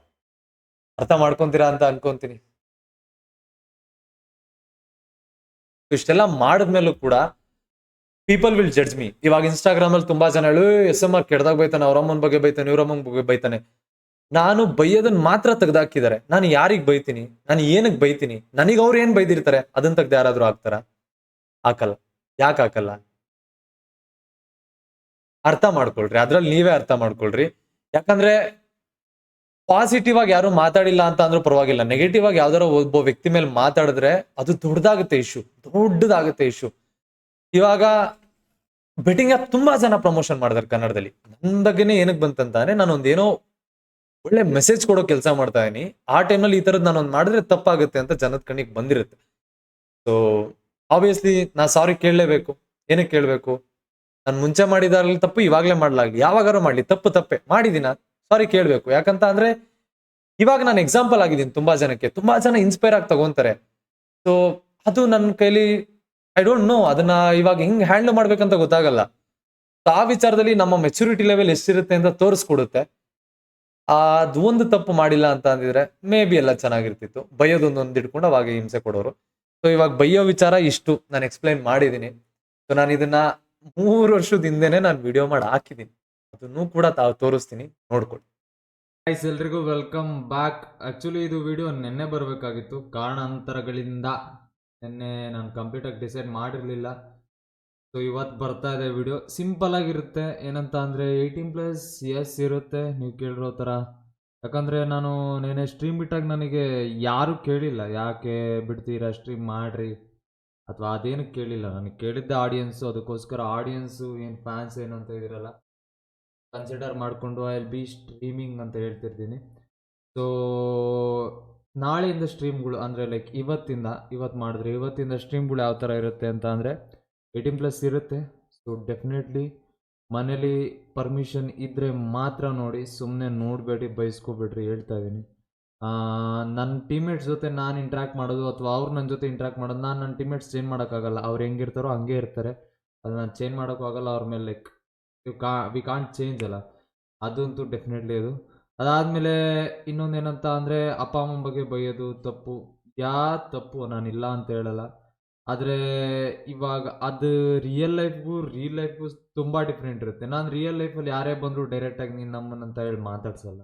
ಅರ್ಥ ಮಾಡ್ಕೊಂತೀರಾ ಅಂತ ಅನ್ಕೊಂತೀನಿ. ಇಷ್ಟೆಲ್ಲ ಮಾಡಿದ್ಮೇಲೂ ಕೂಡ ಪೀಪಲ್ ವಿಲ್ ಜಡ್ಜ್ ಮೀ ಇವಾಗ ಇನ್ಸ್ಟಾಗ್ರಾಮ್ ಅಲ್ಲಿ ತುಂಬಾ ಜನ ಹೇಳು ಎಸ್ ಎಂ ಆರ್ ಕೆಡ್ದಾಗ ಬೈತಾನೆ ಅವರಮ್ಮನ ಬಗ್ಗೆ ಬೈತಾನೆ ಇವ್ರಮ್ಮನ್ ಬಗ್ಗೆ ಬೈತಾನೆ. ನಾನು ಬೈಯೋದನ್ನ ಮಾತ್ರ ತೆಗ್ದಾಕಿದ್ದಾರೆ. ನಾನು ಯಾರಿಗ್ ಬೈತೀನಿ? ನಾನು ಏನಕ್ಕೆ ಬೈತೀನಿ? ನನಗೆ ಅವ್ರು ಏನ್ ಬೈದಿರ್ತಾರೆ? ಅದನ್ನ ತೆಗ್ದು ಯಾರಾದ್ರೂ ಹಾಕ್ತಾರ? ಹಾಕಲ್ಲ. ಯಾಕೆ ಹಾಕಲ್ಲ? ಅರ್ಥ ಮಾಡ್ಕೊಳ್ರಿ. ಅದ್ರಲ್ಲಿ ನೀವೇ ಅರ್ಥ ಮಾಡ್ಕೊಳ್ರಿ. ಯಾಕಂದ್ರೆ ಪಾಸಿಟಿವ್ ಆಗಿ ಯಾರು ಮಾತಾಡಿಲ್ಲ ಅಂತ ಅಂದ್ರೂ ಪರವಾಗಿಲ್ಲ. ನೆಗೆಟಿವ್ ಆಗಿ ಯಾವ್ದಾರ ಒಬ್ಬ ವ್ಯಕ್ತಿ ಮೇಲೆ ಮಾತಾಡಿದ್ರೆ ಅದು ದೊಡ್ಡದಾಗುತ್ತೆ ಇಶ್ಯೂ ದೊಡ್ಡದಾಗುತ್ತೆ ಇಶ್ಯೂ ಇವಾಗ ಬೆಟ್ಟಿಂಗ್ ಆಪ್ ತುಂಬಾ ಜನ ಪ್ರಮೋಷನ್ ಮಾಡಿದಾರೆ ಕನ್ನಡದಲ್ಲಿ. ನನ್ನ ಬಗ್ಗೆನೇ ಏನಕ್ಕೆ ಬಂತಂತಾನೆ ನಾನು ಒಂದೇನೋ ಒಳ್ಳೆ ಮೆಸೇಜ್ ಕೊಡೋ ಕೆಲಸ ಮಾಡ್ತಾ ಇದೀನಿ. ಆ ಟೈಮಲ್ಲಿ ಈ ತರದ್ ನಾನು ಒಂದು ಮಾಡಿದ್ರೆ ತಪ್ಪಾಗುತ್ತೆ ಅಂತ ಜನದ ಕಣ್ಣಿಗೆ ಬಂದಿರುತ್ತೆ. ಸೊ ಆಬ್ವಿಯಸ್ಲಿ ನಾ ಸಾರಿ ಕೇಳಲೇಬೇಕು. ಏನಕ್ಕೆ ಕೇಳಬೇಕು? ನಾನು ಮುಂಚೆ ಮಾಡಿದಾಗಲಿ ತಪ್ಪು, ಇವಾಗಲೇ ಮಾಡ್ಲಾಗ್ಲಿ ಯಾವಾಗಾರು ಮಾಡ್ಲಿ. ತಪ್ಪು ತಪ್ಪೆ. ಮಾಡಿದೀನ ಸಾರಿ ಕೇಳಬೇಕು. ಯಾಕಂತ ಅಂದ್ರೆ, ಇವಾಗ ನಾನು ಎಕ್ಸಾಂಪಲ್ ಆಗಿದ್ದೀನಿ ತುಂಬಾ ಜನಕ್ಕೆ. ತುಂಬಾ ಜನ ಇನ್ಸ್ಪೈರ್ ಆಗಿ ತಗೊಂತಾರೆ. ಸೊ ಅದು ನನ್ನ ಕೈಲಿ ಐ ಡೋಂಟ್ ನೋ ಅದನ್ನ ಇವಾಗ ಹೆಂಗ್ ಹ್ಯಾಂಡಲ್ ಮಾಡ್ಬೇಕಂತ ಗೊತ್ತಾಗಲ್ಲ. ಸೊ ಆ ವಿಚಾರದಲ್ಲಿ ನಮ್ಮ ಮೆಚುರಿಟಿ ಲೆವೆಲ್ ಎಷ್ಟಿರುತ್ತೆ ಅಂತ ತೋರಿಸ್ಕೊಡುತ್ತೆ. ಅದು ಒಂದು ತಪ್ಪು ಮಾಡಿಲ್ಲ ಅಂತ ಅಂದಿದ್ರೆ ಮೇ ಬಿ ಎಲ್ಲ ಚೆನ್ನಾಗಿರ್ತಿತ್ತು. ಬೈಯೋದೊಂದೊಂದು ಇಟ್ಕೊಂಡು ಅವಾಗ ಹಿಂಸೆ ಕೊಡೋರು. ಸೊ ಇವಾಗ ಬೈಯೋ ವಿಚಾರ ಇಷ್ಟು. ನಾನು ಎಕ್ಸ್ಪ್ಲೈನ್ ಮಾಡಿದ್ದೀನಿ ಸೊ ನಾನು ಇದನ್ನ ಮೂರು ವರ್ಷದ ಹಿಂದೆನೆ ನಾನು ವಿಡಿಯೋ ಮಾಡಿ ಹಾಕಿದ್ದೀನಿ ಅದನ್ನು ಕೂಡ ತಾವು ತೋರಿಸ್ತೀನಿ. ನೋಡ್ಕೊಡಿ ಗೈಸ್ ಎಲ್ರಿಗೂ ವೆಲ್ಕಮ್ ಬ್ಯಾಕ್ ಆ್ಯಕ್ಚುಲಿ ಇದು ವಿಡಿಯೋ ನಿನ್ನೆ ಬರಬೇಕಾಗಿತ್ತು. ಕಾರಣಾಂತರಗಳಿಂದ. ನಿನ್ನೆ ನಾನು ಕಂಪ್ಲೀಟಾಗಿ ಡಿಸೈಡ್ ಮಾಡಿರಲಿಲ್ಲ. ಸೊ ಇವತ್ತು ಬರ್ತಾ ಇದೆ ವಿಡಿಯೋ ಸಿಂಪಲ್ ಆಗಿರುತ್ತೆ. ಏನಂತ ಅಂದರೆ ಏಯ್ಟೀನ್ ಪ್ಲಸ್ ಎಸ್ ಇರುತ್ತೆ. ನೀವು ಕೇಳಿರೋ ಥರ ಯಾಕಂದರೆ ನಾನು ನೆನೆ ಸ್ಟ್ರೀಮ್ ಬಿಟ್ಟಾಗ ನನಗೆ ಯಾರೂ ಕೇಳಿಲ್ಲ. ಯಾಕೆ ಬಿಡ್ತೀರಾ ಸ್ಟ್ರೀಮ್ ಮಾಡಿರಿ? ಅಥವಾ ಅದೇನು ಕೇಳಿಲ್ಲ. ನನಗೆ ಕೇಳಿದ್ದ ಆಡಿಯನ್ಸು ಅದಕ್ಕೋಸ್ಕರ ಆಡಿಯನ್ಸು ಏನು ಫ್ಯಾನ್ಸ್ ಏನು ಅಂತ ಇದಿರಲ್ಲ ಕನ್ಸಿಡರ್ ಮಾಡಿಕೊಂಡು ಐ ಬಿ ಸ್ಟ್ರೀಮಿಂಗ್ ಅಂತ ಹೇಳ್ತಿರ್ತೀನಿ. ಸೊ ನಾಳೆಯಿಂದ ಸ್ಟ್ರೀಮ್ಗಳು ಅಂದರೆ ಲೈಕ್ ಇವತ್ತಿಂದ ಇವತ್ತು ಮಾಡಿದ್ರೆ ಇವತ್ತಿಂದ ಸ್ಟ್ರೀಮ್ಗಳು ಯಾವ ಥರ ಇರುತ್ತೆ ಅಂತ ಅಂದರೆ ಏಯ್ಟೀನ್ ಪ್ಲಸ್ ಇರುತ್ತೆ. ಸೊ ಡೆಫಿನೆಟ್ಲಿ ಮನೇಲಿ ಪರ್ಮಿಷನ್ ಇದ್ದರೆ ಮಾತ್ರ ನೋಡಿ ಸುಮ್ಮನೆ ನೋಡಬೇಡಿ ಬಯಸ್ಕೋಬೇಡ್ರಿ ಹೇಳ್ತಾ ಇದ್ದೀನಿ ನನ್ನ ಟೀಮೇಟ್ಸ್ ಜೊತೆ ನಾನು ಇಂಟ್ರ್ಯಾಕ್ಟ್ ಮಾಡೋದು ಅಥವಾ ಅವ್ರು ನನ್ನ ಜೊತೆ ಇಂಟ್ರ್ಯಾಕ್ಟ್ ಮಾಡೋದು, ನಾನು ನನ್ನ ಟೀಮೇಟ್ಸ್ ಚೇಂಜ್ ಮಾಡೋಕ್ಕಾಗಲ್ಲ. ಅವ್ರು ಹೆಂಗಿರ್ತಾರೋ ಹಂಗೆ ಇರ್ತಾರೆ. ಅದು ನಾನು ಚೇಂಜ್ ಮಾಡೋಕ್ಕಾಗಲ್ಲ ಅವ್ರ ಮೇಲೆ ಲೈಕ್ ಯು ಕಾ ವಿ ಕಾಂಟ್ ಚೇಂಜ್ ಅಲ್ಲ. ಅದಂತೂ ಡೆಫಿನೆಟ್ಲಿ ಅದು. ಅದಾದಮೇಲೆ ಇನ್ನೊಂದು ಏನಂತ ಅಂದರೆ, ಅಪ್ಪ ಅಮ್ಮನ ಬಗ್ಗೆ ಬೈಯೋದು ತಪ್ಪು. ಯಾ ತಪ್ಪು? ನಾನಿಲ್ಲ ಅಂತ ಹೇಳಲ್ಲ. ಆದರೆ ಇವಾಗ ಅದು ರಿಯಲ್ ಲೈಫ್ಗೂ ರಿಯಲ್ ಲೈಫ್ಗೂ ತುಂಬ ಡಿಫ್ರೆಂಟ್ ಇರುತ್ತೆ. ನಾನು ರಿಯಲ್ ಲೈಫಲ್ಲಿ ಯಾರೇ ಬಂದರೂ ಡೈರೆಕ್ಟಾಗಿ ನೀನು ನಮ್ಮನ್ನು ಅಂತ ಹೇಳಿ ಮಾತಾಡ್ಸಲ್ಲ.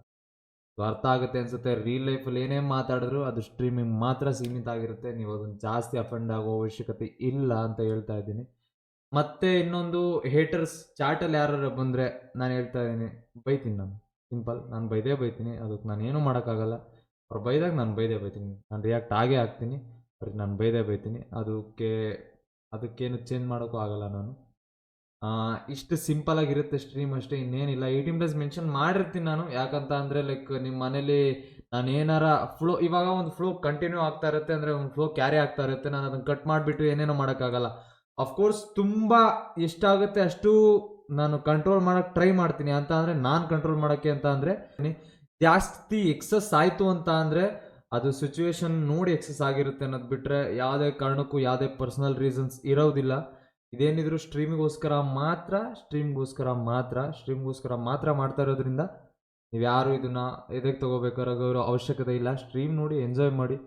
ಅರ್ಥ ಆಗುತ್ತೆ ಅನ್ಸುತ್ತೆ ರಿಯಲ್ ಲೈಫಲ್ಲಿ ಏನೇ ಮಾತಾಡಿದ್ರು ಅದು ಸ್ಟ್ರೀಮಿಂಗ್ ಮಾತ್ರ ಸೀಮಿತ ಆಗಿರುತ್ತೆ. ನೀವು ಅದನ್ನು ಜಾಸ್ತಿ ಅಫೆಂಡ್ ಆಗೋ ಅವಶ್ಯಕತೆ ಇಲ್ಲ ಅಂತ ಹೇಳ್ತಾ ಇದ್ದೀನಿ. ಮತ್ತೆ ಇನ್ನೊಂದು ಹೇಟರ್ಸ್ ಚಾಟಲ್ಲಿ ಯಾರು ಬಂದರೆ ನಾನು ಹೇಳ್ತಾ ಇದ್ದೀನಿ, ಬೈತೀನಿ ನಾನು. ಸಿಂಪಲ್ ನಾನು ಬೈದೇ ಬೈತೀನಿ. ಅದಕ್ಕೆ ನಾನು ಏನೂ ಮಾಡೋಕ್ಕಾಗಲ್ಲ. ಅವ್ರು ಬೈದಾಗ ನಾನು ಬೈದೇ ಬೈತೀನಿ. ನಾನು ರಿಯಾಕ್ಟ್ ಆಗೇ ಆಗ್ತೀನಿ. ಅವ್ರಿಗೆ ನಾನು ಬೈದೇ ಬೈತೀನಿ. ಅದಕ್ಕೆ, ಅದಕ್ಕೇನು ಚೇಂಜ್ ಮಾಡೋಕ್ಕೂ ಆಗಲ್ಲ ನಾನು. ಇಷ್ಟು ಸಿಂಪಲ್ ಆಗಿರುತ್ತೆ ಸ್ಟ್ರೀಮ್ ಅಷ್ಟೇ, ಇನ್ನೇನಿಲ್ಲ. ಏಯ್ಟೀನ್ ಪ್ಲಸ್ ಮೆನ್ಷನ್ ಮಾಡಿರ್ತೀನಿ ನಾನು. ಯಾಕಂತ ಅಂದರೆ ಲೈಕ್ ನಿಮ್ಮ ಮನೇಲಿ ನಾನು ಏನಾರ ಫ್ಲೋ ಇವಾಗ ಒಂದು ಫ್ಲೋ ಕಂಟಿನ್ಯೂ ಆಗ್ತಾ ಇರುತ್ತೆ ಅಂದರೆ, ಒಂದು ಫ್ಲೋ ಕ್ಯಾರಿ ಆಗ್ತಾ ಇರುತ್ತೆ. ನಾನು ಅದನ್ನು ಕಟ್ ಮಾಡಿಬಿಟ್ಟು ಏನೇನೋ ಮಾಡೋಕ್ಕಾಗಲ್ಲ. ಅಫ್ಕೋರ್ಸ್ ತುಂಬ ಎಷ್ಟಾಗುತ್ತೆ ಅಷ್ಟು ನಾನು ಕಂಟ್ರೋಲ್ ಮಾಡೋಕ್ಕೆ ಟ್ರೈ ಮಾಡ್ತೀನಿ. ಅಂತ ಅಂದರೆ, ನಾನು ಕಂಟ್ರೋಲ್ ಮಾಡೋಕ್ಕೆ ಅಂತ ಅಂದರೆ, ಜಾಸ್ತಿ ಎಕ್ಸಸ್ ಆಯಿತು ಅಂತ ಅಂದರೆ ಅದು ಸಿಚುವೇಶನ್ ನೋಡಿ ಎಕ್ಸಸ್ ಆಗಿರುತ್ತೆ ಅನ್ನೋದು ಬಿಟ್ಟರೆ ಯಾವುದೇ ಕಾರಣಕ್ಕೂ ಯಾವುದೇ ಪರ್ಸನಲ್ ರೀಸನ್ಸ್ ಇರೋದಿಲ್ಲ. ಇದೇನಿದ್ರು ಸ್ಟ್ರೀಮಿಗೋಸ್ಕರ ಮಾತ್ರ ಸ್ಟ್ರೀಮ್ಗೋಸ್ಕರ ಮಾತ್ರ ಸ್ಟ್ರೀಮ್ಗೋಸ್ಕರ ಮಾತ್ರ ಮಾಡ್ತಾ ಇರೋದ್ರಿಂದ ನೀವು ಯಾರು ಇದನ್ನು ಎದಕ್ಕೆ ತೊಗೋಬೇಕಾರೋ ಅವಶ್ಯಕತೆ ಇಲ್ಲ. ಸ್ಟ್ರೀಮ್ ನೋಡಿ ಎಂಜಾಯ್ ಮಾಡಿ.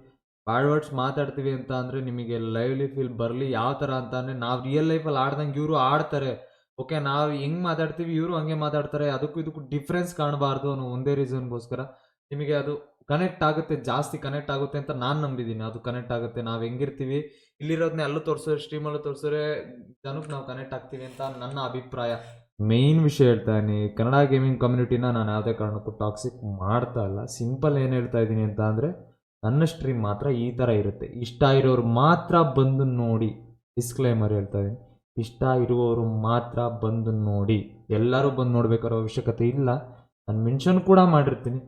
ಬ್ಯಾಡ್ ವರ್ಡ್ಸ್ ಮಾತಾಡ್ತೀವಿ ಅಂತ ಅಂದರೆ ನಿಮಗೆ ಲೈವ್ಲಿ ಫೀಲ್ ಬರಲಿ ಯಾವ ಥರ ಅಂತ ಅಂದರೆ ನಾವು ರಿಯಲ್ ಲೈಫಲ್ಲಿ ಆಡ್ದಂಗೆ ಇವರು ಆಡ್ತಾರೆ. ಓಕೆ ನಾವು ಹೆಂಗೆ ಮಾತಾಡ್ತೀವಿ ಇವರು ಹಂಗೆ ಮಾತಾಡ್ತಾರೆ. ಅದಕ್ಕೂ ಇದಕ್ಕೂ ಡಿಫ್ರೆನ್ಸ್ ಕಾಣಬಾರ್ದು ಅನ್ನೋ ಒಂದೇ ರೀಸನ್ಗೋಸ್ಕರ ನಿಮಗೆ ಅದು ಕನೆಕ್ಟ್ ಆಗುತ್ತೆ, ಜಾಸ್ತಿ ಕನೆಕ್ಟ್ ಆಗುತ್ತೆ ಅಂತ ನಾನು ನಂಬಿದ್ದೀನಿ ಅದು ಕನೆಕ್ಟ್ ಆಗುತ್ತೆ. ನಾವು ಹೆಂಗಿರ್ತೀವಿ ಇಲ್ಲಿರೋದನ್ನ ಅಲ್ಲೂ ತೋರಿಸೋ ಸ್ಟ್ರೀಮಲ್ಲೂ ತೋರಿಸೋರೆ, ಜನಕ್ಕೆ ನಾವು ಕನೆಕ್ಟ್ ಆಗ್ತೀವಿ ಅಂತ ನನ್ನ ಅಭಿಪ್ರಾಯ. ಮೇಯ್ನ್ ವಿಷಯ ಹೇಳ್ತಾ ಇದ್ದೀನಿ, ಕನ್ನಡ ಗೇಮಿಂಗ್ ಕಮ್ಯುನಿಟಿನ ನಾನು ಯಾವುದೇ ಕಾರಣಕ್ಕೂ ಟಾಕ್ಸಿಕ್ ಮಾಡ್ತಾ ಇಲ್ಲ. ಸಿಂಪಲ್ ಏನು ಹೇಳ್ತಾ ಇದ್ದೀನಿ ಅಂತ ಅಂದರೆ, ನನ್ನ ಸ್ಟ್ರೀಮ್ ಮಾತ್ರ ಈ ಥರ ಇರುತ್ತೆ. ಇಷ್ಟ ಇರೋರು ಮಾತ್ರ ಬಂದು ನೋಡಿ. ಡಿಸ್ಕ್ಲೈಮರ್ ಹೇಳ್ತಾ ಇದ್ದೀನಿ. ಇಷ್ಟ ಇರುವವರು ಮಾತ್ರ ಬಂದು ನೋಡಿ. ಎಲ್ಲರೂ ಬಂದು ನೋಡ್ಬೇಕಾರೋ ಅವಶ್ಯಕತೆ ಇಲ್ಲ. ನಾನು ಮೆನ್ಷನ್ ಕೂಡ ಮಾಡಿರ್ತೀನಿ.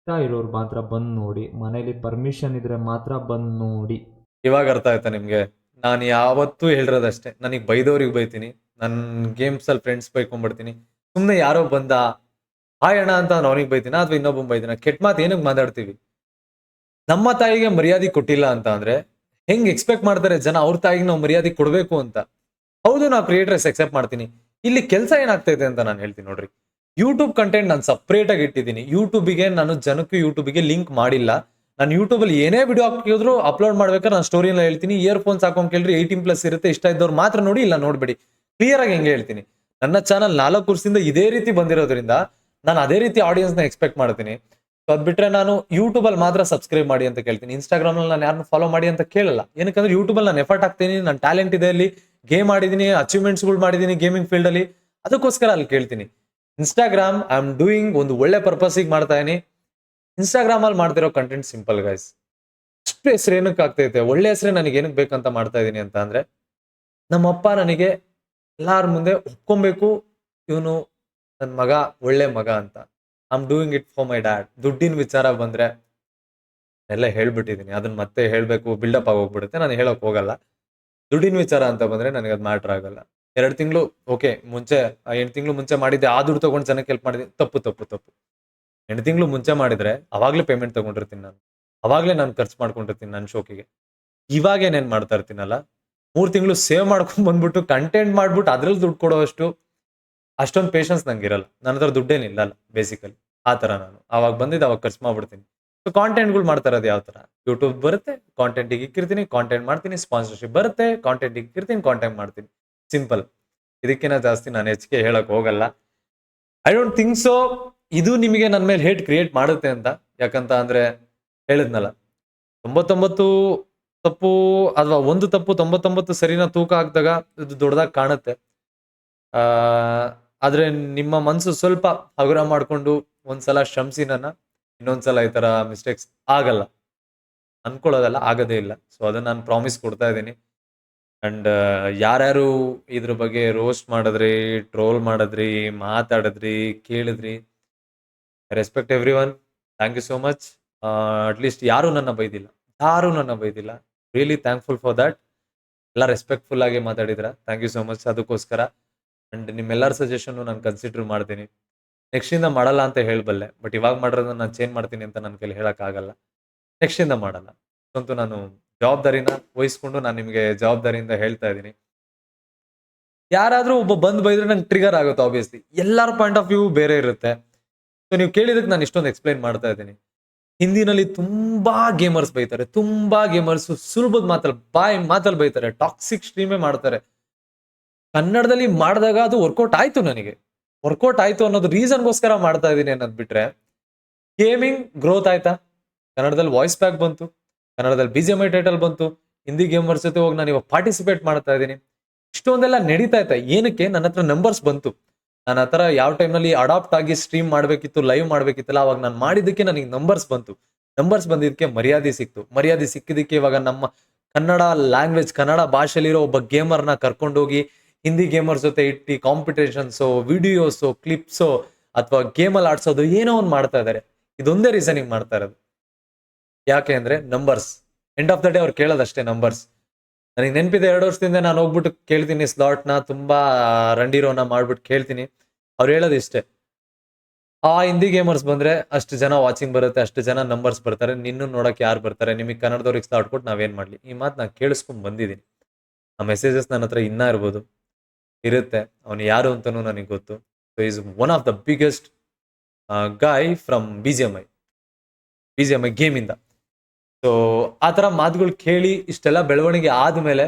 ಇಷ್ಟ ಇರೋರು ಮಾತ್ರ ಬಂದು ನೋಡಿ, ಮನೇಲಿ ಪರ್ಮಿಷನ್ ಇದ್ರೆ ಮಾತ್ರ ಬಂದು ನೋಡಿ. ಇವಾಗ ಅರ್ಥ ಆಯ್ತಾ ನಿಮ್ಗೆ? ನಾನು ಯಾವತ್ತೂ ಹೇಳಿರೋದಷ್ಟೇ, ನನಗೆ ಬೈದವ್ರಿಗೆ ಬೈತೀನಿ ನನ್ನ ಗೇಮ್ಸ್ ಅಲ್ಲಿ ಫ್ರೆಂಡ್ಸ್ ಬೈಕೊಂಡ್ಬಿಡ್ತೀನಿ. ಸುಮ್ಮನೆ ಯಾರೋ ಬಂದ, ಹಾಯ್ ಅಣ್ಣ ಅಂತ ಅವನಿಗೆ ಬೈತೀನ ಅಥವಾ ಇನ್ನೊಬ್ಬ ಬೈದಿನ ಕೆಟ್ಟ ಮಾತು ಏನಕ್ಕೆ ಮಾತಾಡ್ತೀವಿ? ನಮ್ಮ ತಾಯಿಗೆ ಮರ್ಯಾದೆ ಕೊಟ್ಟಿಲ್ಲ ಅಂತ ಅಂದ್ರೆ, ಹೆಂಗ್ ಎಕ್ಸ್ಪೆಕ್ಟ್ ಮಾಡ್ತಾರೆ ಜನ ಅವ್ರ ತಾಯಿಗೆ ನಾವು ಮರ್ಯಾದೆ ಕೊಡಬೇಕು ಅಂತ? ಹೌದು ನಾವು ಕ್ರಿಯೇಟರ್ಸ್ ಎಕ್ಸೆಪ್ಟ್ ಮಾಡ್ತೀನಿ. ಇಲ್ಲಿ ಕೆಲಸ ಏನಾಗ್ತೈತೆ ಅಂತ ನಾನು ಹೇಳ್ತೀನಿ ನೋಡ್ರಿ. ಯೂಟ್ಯೂಬ್ ಕಂಟೆಂಟ್ ನಾನು ಸಪ್ರೇಟ್ ಆಗಿ ಇಟ್ಟಿದ್ದೀನಿ. ಯೂಟ್ಯೂಬಿಗೆ ನಾನು ಜನಕ್ಕೆ ಯೂಟ್ಯೂಬಿಗೆ ಲಿಂಕ್ ಮಾಡಿಲ್ಲ. ನಾನು ಯೂಟ್ಯೂಬಲ್ಲಿ ಏನೇ ವಿಡಿಯೋ ಹಾಕಿದ್ರು ಅಪ್ಲೋಡ್ ಮಾಡ್ಬೇಕಾದ್ರೆ ನಾನು ಸ್ಟೋರಿನ ಹೇಳ್ತೀನಿ. ಇಯರ್ ಫೋನ್ಸ್ ಹಾಕೊಂಡ್ ಕೇಳ್ರಿ ಏಯ್ಟೀನ್ ಪ್ಲಸ್ ಇರುತ್ತೆ, ಇಷ್ಟ ಇದ್ದವ್ರು ಮಾತ್ರ ನೋಡಿ, ಇಲ್ಲ ನೋಡ್ಬೇಡಿ. ಕ್ಲಿಯರ್ ಆಗಿ ಹೆಂಗೆ ಹೇಳ್ತೀನಿ. ನನ್ನ ಚಾನಲ್ ನಾಲ್ಕು ವರ್ಷದಿಂದ ಇದೇ ರೀತಿ ಬಂದಿರೋದ್ರಿಂದ ನಾನು ಅದೇ ರೀತಿ ಆಡಿಯನ್ಸ್ನ ಎಕ್ಸ್ಪೆಕ್ಟ್ ಮಾಡ್ತೀನಿ. ಸೊ ಅದು ಬಿಟ್ಟರೆ ನಾನು ಯೂಟ್ಯೂಬಲ್ಲಿ ಮಾತ್ರ ಸಬ್ಸ್ಕ್ರೈಬ್ ಮಾಡಿ ಅಂತ ಕೇಳ್ತೀನಿ. ಇನ್ಸ್ಟಾಗ್ರಾಮ್ ಅಲ್ಲಿ ನಾನು ಯಾರನ್ನ ಫಾಲೋ ಮಾಡಿ ಅಂತ ಕೇಳಲ್ಲ. ಏನಕ್ಕಂದ್ರೆ ಯೂಟ್ಯೂಬಲ್ಲಿ ನಾನು ಎಫರ್ಟ್ ಹಾಕ್ತೀನಿ ನನ್ನ ಟ್ಯಾಲೆಂಟ್ ಇದೆ ಅಲ್ಲಿ ಗೇಮ್ ಆಡಿದ್ದೀನಿ ಅಚೀವ್ಮೆಂಟ್ಸ್ಗಳು ಮಾಡಿದ್ದೀನಿ ಗೇಮಿಂಗ್ ಫೀಲ್ಡಲ್ಲಿ ಅದಕ್ಕೋಸ್ಕರ ಅಲ್ಲಿ ಕೇಳ್ತೀನಿ. ಇನ್ಸ್ಟಾಗ್ರಾಮ್ ಐ ಆಮ್ ಡೂಯಿಂಗ್ ಒಂದು ಒಳ್ಳೆ ಪರ್ಪಸ್ಸಿಗೆ ಮಾಡ್ತಾ ಇದೀನಿ. ಇನ್ಸ್ಟಾಗ್ರಾಮ್ ಅಲ್ಲಿ ಮಾಡ್ತಿರೋ ಕಂಟೆಂಟ್ ಸಿಂಪಲ್ ಗೈಸ್ ಅಷ್ಟು ಹೆಸರು ಏನಕ್ಕೆ ಆಗ್ತೈತೆ? ಒಳ್ಳೆ ಹೆಸರೇ ನನಗೆ ಏನಕ್ಕೆ ಬೇಕಂತ ಮಾಡ್ತಾ ಇದ್ದೀನಿ ಅಂತ ಅಂದ್ರೆ, ನಮ್ಮಪ್ಪ ನನಗೆ ಎಲ್ಲಾರ ಮುಂದೆ ಒಪ್ಕೊಬೇಕು, ಇವನು ನನ್ನ ಮಗ, ಒಳ್ಳೆ ಮಗ ಅಂತ. I am doing it for my dad ದುಡ್ಡಿನ ವಿಚಾರ ಬಂದರೆ ಎಲ್ಲ ಹೇಳ್ಬಿಟ್ಟಿದ್ದೀನಿ ಅದನ್ನ ಮತ್ತೆ ಹೇಳಬೇಕು ಬಿಲ್ಡಪ್ ಆಗಿ ಹೋಗ್ಬಿಡುತ್ತೆ ನಾನು ಹೇಳಕ್ ಹೋಗಲ್ಲ. ದುಡ್ಡಿನ ವಿಚಾರ ಅಂತ ಬಂದರೆ ನನಗೆ ಅದು ಮ್ಯಾಟ್ರ್ ಆಗಲ್ಲ. ಎರಡು ತಿಂಗಳು, ಓಕೆ, ಮುಂಚೆ ಎಂಟು ತಿಂಗಳು ಮುಂಚೆ ಮಾಡಿದ್ದೆ, ಆ ದುಡ್ಡು ತಗೊಂಡು ಜನಕ್ಕೆ ಹೆಲ್ಪ್ ಮಾಡಿದೆ ತಪ್ಪು ತಪ್ಪು ತಪ್ಪು. ಎಂಟು ತಿಂಗಳು ಮುಂಚೆ ಮಾಡಿದ್ರೆ, ಅವಾಗಲೇ ಪೇಮೆಂಟ್ ತಗೊಂಡಿರ್ತೀನಿ ನಾನು. ಅವಾಗಲೇ ನಾನು ಖರ್ಚು ಮಾಡ್ಕೊಂಡಿರ್ತೀನಿ ನನ್ನ ಶೋಕಿಗೆ ಇವಾಗ ಏನೇನು ಮಾಡ್ತಾ ಇರ್ತೀನಲ್ಲ, ಮೂರು ತಿಂಗಳು ಸೇವ್ ಮಾಡ್ಕೊಂಡು ಬಂದ್ಬಿಟ್ಟು ಕಂಟೆಂಟ್ ಮಾಡ್ಬಿಟ್ಟು, ಅದ್ರಲ್ಲಿ ದುಡ್ಡು ಕೊಡೋಷ್ಟು ಅಷ್ಟೊಂದು ಪೇಷನ್ಸ್ ನಂಗೆ ಇರಲ್ಲ ನನ್ನ ಹತ್ರ ದುಡ್ಡೇನಿಲ್ಲ ಬೇಸಿಕಲಿ ಆ ಥರ ನಾನು. ಅವಾಗ ಬಂದಿದ್ದು ಅವಾಗ ಖರ್ಚು ಮಾಡ್ಬಿಡ್ತೀನಿ. ಸೊ ಕಾಂಟೆಂಟ್ಗಳು ಮಾಡ್ತಾ ಇರೋದು ಯಾವ ಥರ? ಯೂಟ್ಯೂಬ್ ಬರುತ್ತೆ ಕಾಂಟೆಂಟಿಗೆ ಇಕ್ಕಿರ್ತೀನಿ ಕಾಂಟೆಂಟ್ ಮಾಡ್ತೀನಿ ಸ್ಪಾನ್ಸರ್ಶಿಪ್ ಬರುತ್ತೆ ಕಾಂಟೆಂಟಿಗೆ ಇಕ್ಕಿರ್ತೀನಿ ಕಾಂಟೆಂಟ್ ಮಾಡ್ತೀನಿ. ಸಿಂಪಲ್ ಇದಕ್ಕಿಂತ ಜಾಸ್ತಿ ನಾನು ಹೆಚ್ಚಿಗೆ ಹೇಳಕ್ ಹೋಗಲ್ಲ. ಐ ಡೋಂಟ್ ಥಿಂಕ್ ಸೊ ಇದು ನಿಮಗೆ ನನ್ನ ಮೇಲೆ ಹೇಟ್ ಕ್ರಿಯೇಟ್ ಮಾಡುತ್ತೆ ಅಂತ. ಯಾಕಂತ ಅಂದ್ರೆ ಹೇಳಿದ್ನಲ್ಲ. ತೊಂಬತ್ತೊಂಬತ್ತು ತಪ್ಪು ಅಥವಾ ಒಂದು ತಪ್ಪು ತೊಂಬತ್ತೊಂಬತ್ತು ಸರಿನ ತೂಕ ಹಾಕಿದಾಗ ಇದು ದೊಡ್ಡದಾಗಿ ಕಾಣುತ್ತೆ. ಆ, ಆದ್ರೆ ನಿಮ್ಮ ಮನಸ್ಸು ಸ್ವಲ್ಪ ಹಗುರ ಮಾಡ್ಕೊಂಡು ಒಂದ್ಸಲ ಶ್ರಮಿಸಿ ನನ್ನ. ಇನ್ನೊಂದ್ಸಲ ಈ ತರ ಮಿಸ್ಟೇಕ್ಸ್ ಆಗಲ್ಲ. ಅನ್ಕೊಳ್ಳೋದಲ್ಲ ಆಗದೇ ಇಲ್ಲ. ಸೊ ಅದನ್ನ ನಾನು ಪ್ರಾಮಿಸ್ ಕೊಡ್ತಾ ಇದ್ದೀನಿ. ಅಂಡ್ ಯಾರ್ಯಾರು ಇದ್ರ ಬಗ್ಗೆ ರೋಸ್ಟ್ ಮಾಡಿದ್ರಿ ಟ್ರೋಲ್ ಮಾಡಿದ್ರಿ, ಮಾತಾಡಿದ್ರಿ, ಕೇಳಿದ್ರಿ respect every one thank you so much at least ಯಾರು ನನ್ನ ಬೈದಿಲ್ಲ. ಯಾರು ನನ್ನ ಬೈದಿಲ್ಲ. ರಿಯಲಿ ಥ್ಯಾಂಕ್ಫುಲ್ ಫಾರ್ ದಟ್ ಎಲ್ಲ ರೆಸ್ಪೆಕ್ಟ್ಫುಲ್ ಆಗಿ ಮಾತಾಡಿದ್ರ. ಥ್ಯಾಂಕ್ ಯು ಸೋ ಮಚ್ ಅದಕ್ಕೋಸ್ಕರ. ಅಂಡ್ ನಿಮ್ಮೆಲ್ಲರ ಸಜೆಷನ್ ನಾನು ಕನ್ಸಿಡರ್ ಮಾಡ್ತೀನಿ. ನೆಕ್ಸ್ಟ್ ಇಂದ ಮಾಡಲ್ಲ ಅಂತ ಹೇಳಬಲ್ಲೆ. ಬಟ್ ಇವಾಗ ಮಾಡಿರೋದನ್ನ ನಾನು ಚೇಂಜ್ ಮಾಡ್ತೀನಿ ಅಂತ ನನ್ನ ಕೈಲಿ ಹೇಳಕ್ಕಾಗಲ್ಲ. ನೆಕ್ಸ್ಟ್ ಇಂದ ಮಾಡಲ್ಲ. ಅಂತೂ ನಾನು ಜವಾಬ್ದಾರಿನ ವಹಿಸ್ಕೊಂಡು ನಾನು ನಿಮಗೆ ಜವಾಬ್ದಾರಿಯಿಂದ ಹೇಳ್ತಾ ಇದ್ದೀನಿ. ಯಾರಾದ್ರೂ ಒಬ್ಬ ಬಂದ್ ಬೈದ್ರೆ ನಂಗೆ ಟ್ರಿಗರ್ ಆಗುತ್ತೆ ಆಬ್ವಿಯಸ್ಲಿ ಎಲ್ಲರ ಪಾಯಿಂಟ್ ಆಫ್ ವ್ಯೂ ಬೇರೆ ಇರುತ್ತೆ. ಸೊ ನೀವು ಕೇಳಿದಕ್ಕೆ ನಾನು ಇಷ್ಟೊಂದು ಎಕ್ಸ್ಪ್ಲೈನ್ ಮಾಡ್ತಾ ಇದ್ದೀನಿ. ಹಿಂದಿನಲ್ಲಿ ತುಂಬಾ ಗೇಮರ್ಸ್ ಬೈತಾರೆ, ತುಂಬಾ ಗೇಮರ್ಸ್ ಸುಲಭದ ಮಾತಲ್ಲಿ ಬಾಯ್ ಮಾತಲ್ಲಿ ಬೈತಾರೆ ಟಾಕ್ಸಿಕ್ ಸ್ಟ್ರೀಮೇ ಮಾಡ್ತಾರೆ. ಕನ್ನಡದಲ್ಲಿ ಮಾಡಿದಾಗ ಅದು ವರ್ಕೌಟ್ ಆಯ್ತು ನನಗೆ. ವರ್ಕೌಟ್ ಆಯ್ತು ಅನ್ನೋದು ರೀಸನ್ಗೋಸ್ಕರ ಮಾಡ್ತಾ ಇದ್ದೀನಿ ಅನ್ನೋದು ಬಿಟ್ರೆ ಗೇಮಿಂಗ್ ಗ್ರೋತ್ ಆಯ್ತಾ? ಕನ್ನಡದಲ್ಲಿ ವಾಯ್ಸ್ ಬ್ಯಾಕ್ ಬಂತು. ಕನ್ನಡದಲ್ಲಿ B G M I title ಬಂತು. ಹಿಂದಿ ಗೇಮರ್ಸ್ ಜೊತೆ ಹೋಗಿ ನಾನು ಇವಾಗ ಪಾರ್ಟಿಸಿಪೇಟ್ ಮಾಡ್ತಾ ಇದ್ದೀನಿ. ಇಷ್ಟೊಂದೆಲ್ಲ ನಡೀತಾ ಇತ್ತು. ಏನಕ್ಕೆ? ನನ್ನ ಹತ್ರ ನಂಬರ್ಸ್ ಬಂತು. ನನ್ನ ಹತ್ರ ಯಾವ ಟೈಮ್ನಲ್ಲಿ ಅಡಾಪ್ಟ್ ಆಗಿ ಸ್ಟ್ರೀಮ್ ಮಾಡಬೇಕಿತ್ತು ಲೈವ್ ಮಾಡಬೇಕಿತ್ತಲ್ಲ, ಅವಾಗ ನಾನು ಮಾಡಿದ್ದಕ್ಕೆ ನನಗೆ ನಂಬರ್ಸ್ ಬಂತು. ನಂಬರ್ಸ್ ಬಂದಿದ್ದಕ್ಕೆ ಮರ್ಯಾದೆ ಸಿಕ್ತು. ಮರ್ಯಾದೆ ಸಿಕ್ಕಿದ್ದಕ್ಕೆ ಇವಾಗ ನಮ್ಮ ಕನ್ನಡ ಲ್ಯಾಂಗ್ವೇಜ್ ಕನ್ನಡ ಭಾಷೆಯಲ್ಲಿರೋ ಒಬ್ಬ ಗೇಮರ್ನ ಕರ್ಕೊಂಡೋಗಿ ಹಿಂದಿ ಗೇಮರ್ಸ್ ಜೊತೆ ಇಟ್ಟು ಕಾಂಪಿಟೇಷನ್ಸು ವಿಡಿಯೋಸು ಕ್ಲಿಪ್ಸು ಅಥವಾ ಗೇಮಲ್ಲಿ ಆಡ್ಸೋದು ಏನೋ ಒಂದು ಮಾಡ್ತಾ ಇದ್ದಾರೆ. ಇದೊಂದೇ ರೀಸನಿಂಗ್ ಮಾಡ್ತಾ ಇರೋದು. ಯಾಕೆ ಅಂದ್ರೆ numbers end of the day ಅವ್ರು ಕೇಳೋದಷ್ಟೇ ನಂಬರ್ಸ್ ನನಗೆ ನೆನಪಿದೆ ಎರಡು ವರ್ಷದಿಂದ ನಾನು ಹೋಗ್ಬಿಟ್ಟು ಕೇಳ್ತೀನಿ ಸ್ಲಾಟ್ನ ತುಂಬಾ ರಂಡಿರೋನ ಮಾಡ್ಬಿಟ್ಟು ಕೇಳ್ತೀನಿ. ಅವ್ರು ಹೇಳೋದು ಇಷ್ಟೇ. ಆ ಹಿಂದಿ ಗೇಮರ್ಸ್ ಬಂದ್ರೆ ಅಷ್ಟು ಜನ ವಾಚಿಂಗ್ ಬರುತ್ತೆ, ಅಷ್ಟು ಜನ ನಂಬರ್ಸ್ ಬರ್ತಾರೆ. ನಿನ್ನೂ ನೋಡಕ್ಕೆ ಯಾರು ಬರ್ತಾರೆ? ನಿಮಗೆ ಕನ್ನಡದವ್ರಿಗೆ ಸ್ಲಾಟ್ ಕೊಟ್ಟು ನಾವೇನ್ ಮಾಡ್ಲಿ? ಈ ಮಾತು ನಾನು ಕೇಳಿಸ್ಕೊಂಡ್ ಬಂದಿದ್ದೀನಿ. ಆ ಮೆಸೇಜಸ್ ನನ್ನ ಹತ್ರ ಇನ್ನ ಇರ್ಬೋದು. ಇರುತ್ತೆ. ಅವನು ಯಾರು ಅಂತನೂ ನನಗೆ ಗೊತ್ತು. So is one of the biggest guy from B G M I B G M I ಗೇಮಿಂದ so ಆ ಥರ ಮಾತುಗಳು ಕೇಳಿ ಇಷ್ಟೆಲ್ಲ ಬೆಳವಣಿಗೆ ಆದಮೇಲೆ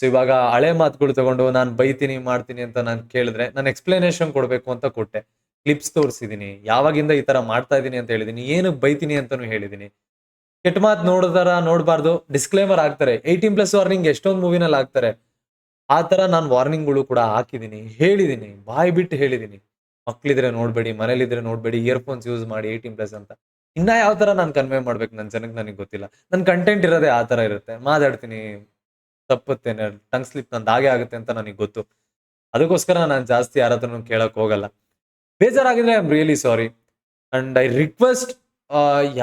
ಸೊ ಇವಾಗ ಹಳೆ ಮಾತುಗಳು ತಗೊಂಡು ನಾನು ಬೈತೀನಿ, ಮಾಡ್ತೀನಿ ಅಂತ ನಾನು ಕೇಳಿದ್ರೆ ನಾನು ಎಕ್ಸ್ಪ್ಲನೇಷನ್ ಕೊಡಬೇಕು ಅಂತ ಕೊಟ್ಟೆ. ಕ್ಲಿಪ್ಸ್ ತೋರಿಸಿದ್ದೀನಿ ಯಾವಾಗಿಂದ ಈ ಥರ ಮಾಡ್ತಾ ಇದ್ದೀನಿ ಅಂತ ಹೇಳಿದ್ದೀನಿ ಏನು ಬೈತೀನಿ ಅಂತಲೂ ಹೇಳಿದ್ದೀನಿ ಕೆಟ್ಟ ಮಾತು ನೋಡಿದಾರ ನೋಡಬಾರ್ದು ಡಿಸ್ಕ್ಲೇಮರ್ ಆಗ್ತಾರೆ ಏಯ್ಟೀನ್ ಪ್ಲಸ್ ವಾರ್ನಿಂಗ್ ಎಷ್ಟೊಂದು ಮೂವಿನಲ್ಲಿ ಆಗ್ತಾರೆ ಆ ಥರ ನಾನು ವಾರ್ನಿಂಗ್ಗಳು ಕೂಡ ಹಾಕಿದ್ದೀನಿ ಹೇಳಿದ್ದೀನಿ ಬಾಯ್ ಬಿಟ್ಟು ಹೇಳಿದ್ದೀನಿ ಮಕ್ಕಳಿದ್ರೆ ನೋಡಬೇಡಿ, ಮನೇಲಿದ್ರೆ ನೋಡಬೇಡಿ ಇಯರ್ಫೋನ್ಸ್ ಯೂಸ್ ಮಾಡಿ ಏಯ್ಟೀನ್ ಪ್ಲಸ್ ಅಂತ. ಇನ್ನ ಯಾವ ತರ ನಾನು ಕನ್ವೆ ಮಾಡ್ಬೇಕು ನನ್ನ ಜನಕ್ಕೆ ನನಗೆ ಗೊತ್ತಿಲ್ಲ. ನನ್ನ ಕಂಟೆಂಟ್ ಇರೋದೇ ಆ ತರ ಇರುತ್ತೆ. ಮಾತಾಡ್ತೀನಿ ತಪ್ಪುತ್ತೆ ಟಂಗ್ ಸ್ಲಿಪ್ ನಂದು ಹಾಗೆ ಆಗುತ್ತೆ ಅಂತ ನನಗೆ ಗೊತ್ತು. ಅದಕ್ಕೋಸ್ಕರ ನಾನು ಜಾಸ್ತಿ ಯಾರ ಕೇಳಕ್ ಹೋಗಲ್ಲ. ಬೇಜಾರಾಗಿದ್ರೆ I am really sorry and I request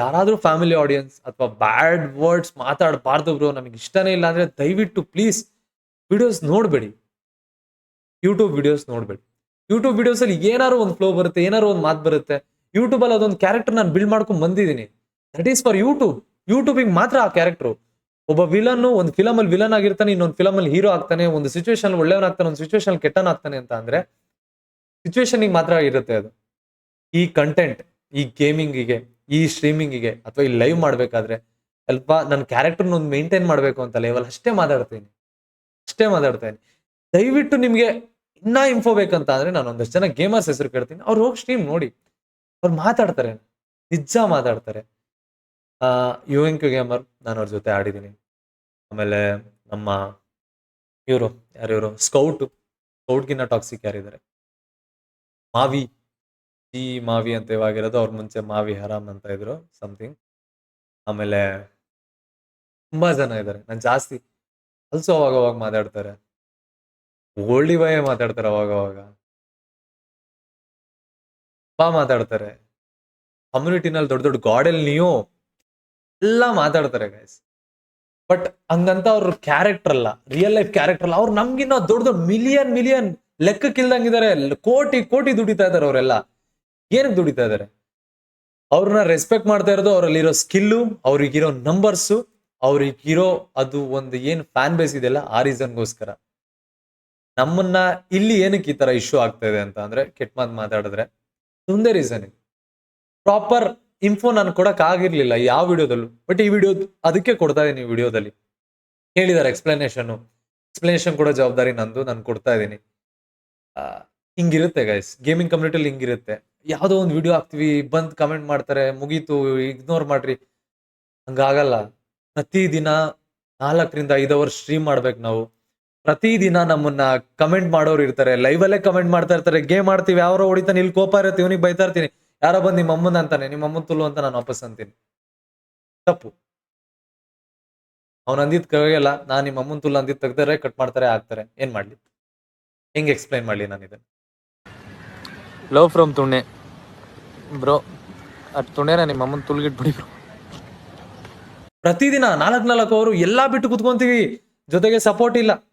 ಯಾರಾದ್ರೂ ಫ್ಯಾಮಿಲಿ ಆಡಿಯನ್ಸ್ ಅಥವಾ ಬ್ಯಾಡ್ ವರ್ಡ್ಸ್ ಮಾತಾಡಬಾರ್ದು ಬ್ರೋ ನಮಗೆ ಇಷ್ಟನೇ ಇಲ್ಲ ಅಂದ್ರೆ ದಯವಿಟ್ಟು ಪ್ಲೀಸ್ ವಿಡಿಯೋಸ್ ನೋಡಬೇಡಿ. ಯೂಟ್ಯೂಬ್ ವಿಡಿಯೋಸ್ ನೋಡಬೇಡಿ. ಯೂಟ್ಯೂಬ್ ವಿಡಿಯೋಸ್ ಅಲ್ಲಿ ಏನಾದ್ರು ಒಂದು ಫ್ಲೋ ಬರುತ್ತೆ ಏನಾರು ಒಂದು ಮಾತು ಬರುತ್ತೆ. ಯೂಟ್ಯೂಬ್ ಅಲ್ಲಿ ಅದೊಂದು ಕ್ಯಾರೆಕ್ಟರ್ ನಾನು ಬಿಲ್ಡ್ ಮಾಡ್ಕೊಂಡು ಬಂದಿದ್ದೀನಿ. ದಟ್ ಈಸ್ ಫಾರ್ ಯೂಟ್ಯೂಬ್ ಯೂಟ್ಯೂಬಿಗೆ ಮಾತ್ರ ಆ ಕ್ಯಾರೆಕ್ಟ್ರು ಒಬ್ಬ ವಿಲನ್ ಒಂದು ಫಿಲಮ್ ಅಲ್ಲಿ ವಿಲನ್ ಆಗಿರ್ತಾನೆ, ಇನ್ನೊಂದು ಫಿಲಮ್ ಅಲ್ಲಿ ಹೀರೋ ಆಗ್ತಾನೆ, ಒಂದು ಸಿಚುವೇಶನ್ ಒಳ್ಳೆಯವನಾಗ್ತಾನೆ, ಒಂದು ಸಿಚುವೇಶನ್ ಕೆಟ್ಟನಾಗ್ತಾನೆ ಅಂತ ಅಂದ್ರೆ ಸಿಚುವೇಶನ್ ಮಾತ್ರ ಇರುತ್ತೆ ಅದು. ಈ ಕಂಟೆಂಟ್ ಈ ಗೇಮಿಂಗಿಗೆ ಈ ಸ್ಟ್ರೀಮಿಂಗಿಗೆ ಅಥವಾ ಈ ಲೈವ್ ಮಾಡಬೇಕಾದ್ರೆ, ಸ್ವಲ್ಪ ನನ್ನ ಕ್ಯಾರೆಕ್ಟರ್ನ ಒಂದು ಮೇಂಟೈನ್ ಮಾಡಬೇಕು ಅಂತ ಲೆವೆಲ್ ಅಷ್ಟೇ ಮಾತಾಡ್ತೀನಿ. ಅಷ್ಟೇ ಮಾತಾಡ್ತೀನಿ. ದಯವಿಟ್ಟು ನಿಮಗೆ ಇನ್ನ ಇನ್ಫೋ ಬೇಕಂತ ಅಂದ್ರೆ ನಾನು ಒಂದಷ್ಟು ಜನ ಗೇಮರ್ಸ್ ಹೆಸರು ಕೇಳ್ತೀನಿ. ಅವ್ರು ಹೋಗಿ ಸ್ಟ್ರೀಮ್ ನೋಡಿ. ಅವ್ರು ಮಾತಾಡ್ತಾರೆ. ನಿಜ ಮಾತಾಡ್ತಾರೆ. ಯು ಎನ್ ಕ್ಯೂ ಗೇಮರ್ ನಾನು ಅವ್ರ ಜೊತೆ ಆಡಿದ್ದೀನಿ. ಆಮೇಲೆ ನಮ್ಮ ಇವರು, ಯಾರು ಇವರು? ಸ್ಕೌಟ್. ಸ್ಕೌಟ್ಗಿನ್ನ ಟಾಕ್ಸಿಕ್ ಯಾರಿದ್ದಾರೆ ಮಾವಿ. ಈ ಮಾವಿ ಅಂತ ಇವಾಗಿರೋದು ಅವ್ರ ಮುಂಚೆ ಮಾವಿ ಹರಾಮ್ ಅಂತ ಇದ್ರು ಸಮಥಿಂಗ್ ಆಮೇಲೆ ತುಂಬ ಜನ ಇದ್ದಾರೆ ನಾನು ಜಾಸ್ತಿ ಅಲ್ಸು ಅವಾಗ ಮಾತಾಡ್ತಾರೆ. ಓಲ್ಡಿ ಬಾಯೇ ಮಾತಾಡ್ತಾರೆ ಅವಾಗ. ಬಾ ಮಾತಾಡ್ತಾರೆ. ಕಮ್ಯುನಿಟಿನಲ್ಲಿ ದೊಡ್ಡ ದೊಡ್ಡ ಗಾಡಲ್ ನೀವು ಎಲ್ಲ ಮಾತಾಡ್ತಾರೆ ಗೈಸ್ ಬಟ್ ಹಂಗಂತ ಅವ್ರ ಕ್ಯಾರೆಕ್ಟರ್ ಅಲ್ಲ ರಿಯಲ್ ಲೈಫ್ ಕ್ಯಾರೆಕ್ಟರ್ ಅಲ್ಲ. ಅವ್ರು ನಮ್ಗಿನ್ನ ದೊಡ್ಡ ದೊಡ್ಡ ಮಿಲಿಯನ್ ಮಿಲಿಯನ್ ಲೆಕ್ಕಕ್ಕಿಲ್ದಂಗಿದ್ದಾರೆ. ಕೋಟಿ ಕೋಟಿ ದುಡಿತಾ ಇದಾರೆ ಅವರೆಲ್ಲ. ಏನಕ್ಕೆ ದುಡಿತಾ ಇದಾರೆ ಅವ್ರನ್ನ ರೆಸ್ಪೆಕ್ಟ್ ಮಾಡ್ತಾ ಇರೋದು ಅವರಲ್ಲಿರೋ ಸ್ಕಿಲ್ಲು ಅವ್ರಿಗಿರೋ ನಂಬರ್ಸು ಅವ್ರಿಗಿರೋ ಅದು ಒಂದು ಏನ್ ಫ್ಯಾನ್ ಬೇಸ್ ಇದೆಯಲ್ಲ, ಆ ರೀಸನ್ಗೋಸ್ಕರ ನಮ್ಮನ್ನ ಇಲ್ಲಿ ಏನಕ್ಕೆ ಈ ತರ ಇಶ್ಯೂ ಆಗ್ತಾ ಇದೆ ಅಂತ ಅಂದ್ರೆ, ಕೆಟ್ಟ ಮಾತು ಮಾತಾಡಿದ್ರೆ. ಒಂದೇ ರೀಸನ್ ಪ್ರಾಪರ್ ಇನ್ಫೋ ನಾನು ಕೊಡಕ್ ಆಗಿರ್ಲಿಲ್ಲ ಯಾವ ವಿಡಿಯೋದಲ್ಲೂ. ಬಟ್ ಈ ವಿಡಿಯೋ ಅದಕ್ಕೆ ಕೊಡ್ತಾ ಇದೀನಿ ವಿಡಿಯೋದಲ್ಲಿ. ಹೇಳಿದ್ದಾರೆ ಎಕ್ಸ್ಪ್ಲನೇಷನ್ ಎಕ್ಸ್ಪ್ಲನೇಷನ್ ಕೂಡ ಜವಾಬ್ದಾರಿ ನಂದು, ನಾನು ಕೊಡ್ತಾ ಇದ್ದೀನಿ ಹಿಂಗಿರುತ್ತೆ ಗೈಸ್ ಗೇಮಿಂಗ್ ಕಮ್ಯುನಿಟಿಲಿ ಹಿಂಗಿರುತ್ತೆ. ಯಾವುದೋ ಒಂದು ವಿಡಿಯೋ ಹಾಕ್ತೀವಿ, ಬಂದು ಕಮೆಂಟ್ ಮಾಡ್ತಾರೆ, ಮುಗೀತು ಇಗ್ನೋರ್ ಮಾಡ್ರಿ. ಹಂಗಾಗಲ್ಲ. ಪ್ರತಿದಿನ ನಾಲ್ಕರಿಂದ ಐದು ಅವರ್ ಸ್ಟ್ರೀಮ್ ಮಾಡ್ಬೇಕು ನಾವು. ಪ್ರತಿದಿನ ನಮ್ಮನ್ನ ಕಮೆಂಟ್ ಮಾಡೋರು ಇರ್ತಾರೆ. ಲೈವ್ ಅಲ್ಲೇ ಕಮೆಂಟ್ ಮಾಡ್ತಾ ಇರ್ತಾರೆ. ಗೇಮ್ ಆಡ್ತೀವಿ. ಯಾರೋ ಹೊಡಿತಾನೆ. ಇಲ್ಲಿ ಕೋಪ ಇರುತ್ತೆ. ಇವನಿಗೆ ಬೈತಾ ಇರ್ತೀನಿ. ಯಾರೋ ಬಂದು ನಿಮ್ಮ ಅಮ್ಮನ ಅಂತಾನೆ. ನಿಮ್ಮ ಅಮ್ಮನ ತುಲು ಅಂತ ನಾನು ವಾಪಸ್ ಅಂತೀನಿ. ತಪ್ಪು. ಅವ್ನು ಅಂದಿದ್ ಕರೆಯಲ್ಲ ನಾನು ನಿಮ್ಮ ಅಮ್ಮನ ತುಲು ಅಂದಿದ್ ತೆಗ್ದರೆ ಕಟ್ ಮಾಡ್ತಾರೆ ಹಾಕ್ತಾರೆ. ಏನ್ ಮಾಡ್ಲಿ? ಹೆಂಗ್ ಎಕ್ಸ್ಪ್ಲೈನ್ ಮಾಡ್ಲಿ ನಾನು ಇದನ್ನ? ಲವ್ ಫ್ರಮ್ ತುಣೆ ಬ್ರೋ ಅಟ್ ತುಣೆನ ನಿಮ್ಮ ಅಮ್ಮನ ತುಲ್ಗಿಟ್ಬಿಡಿ ಬ್ರೋ ಪ್ರತಿದಿನ ನಾಲ್ಕು ನಾಲ್ಕು ಅವರು ಎಲ್ಲಾ ಬಿಟ್ಟು ಕುತ್ಕೊಂತೀವಿ. ಜೊತೆಗೆ ಸಪೋರ್ಟ್ ಇಲ್ಲ.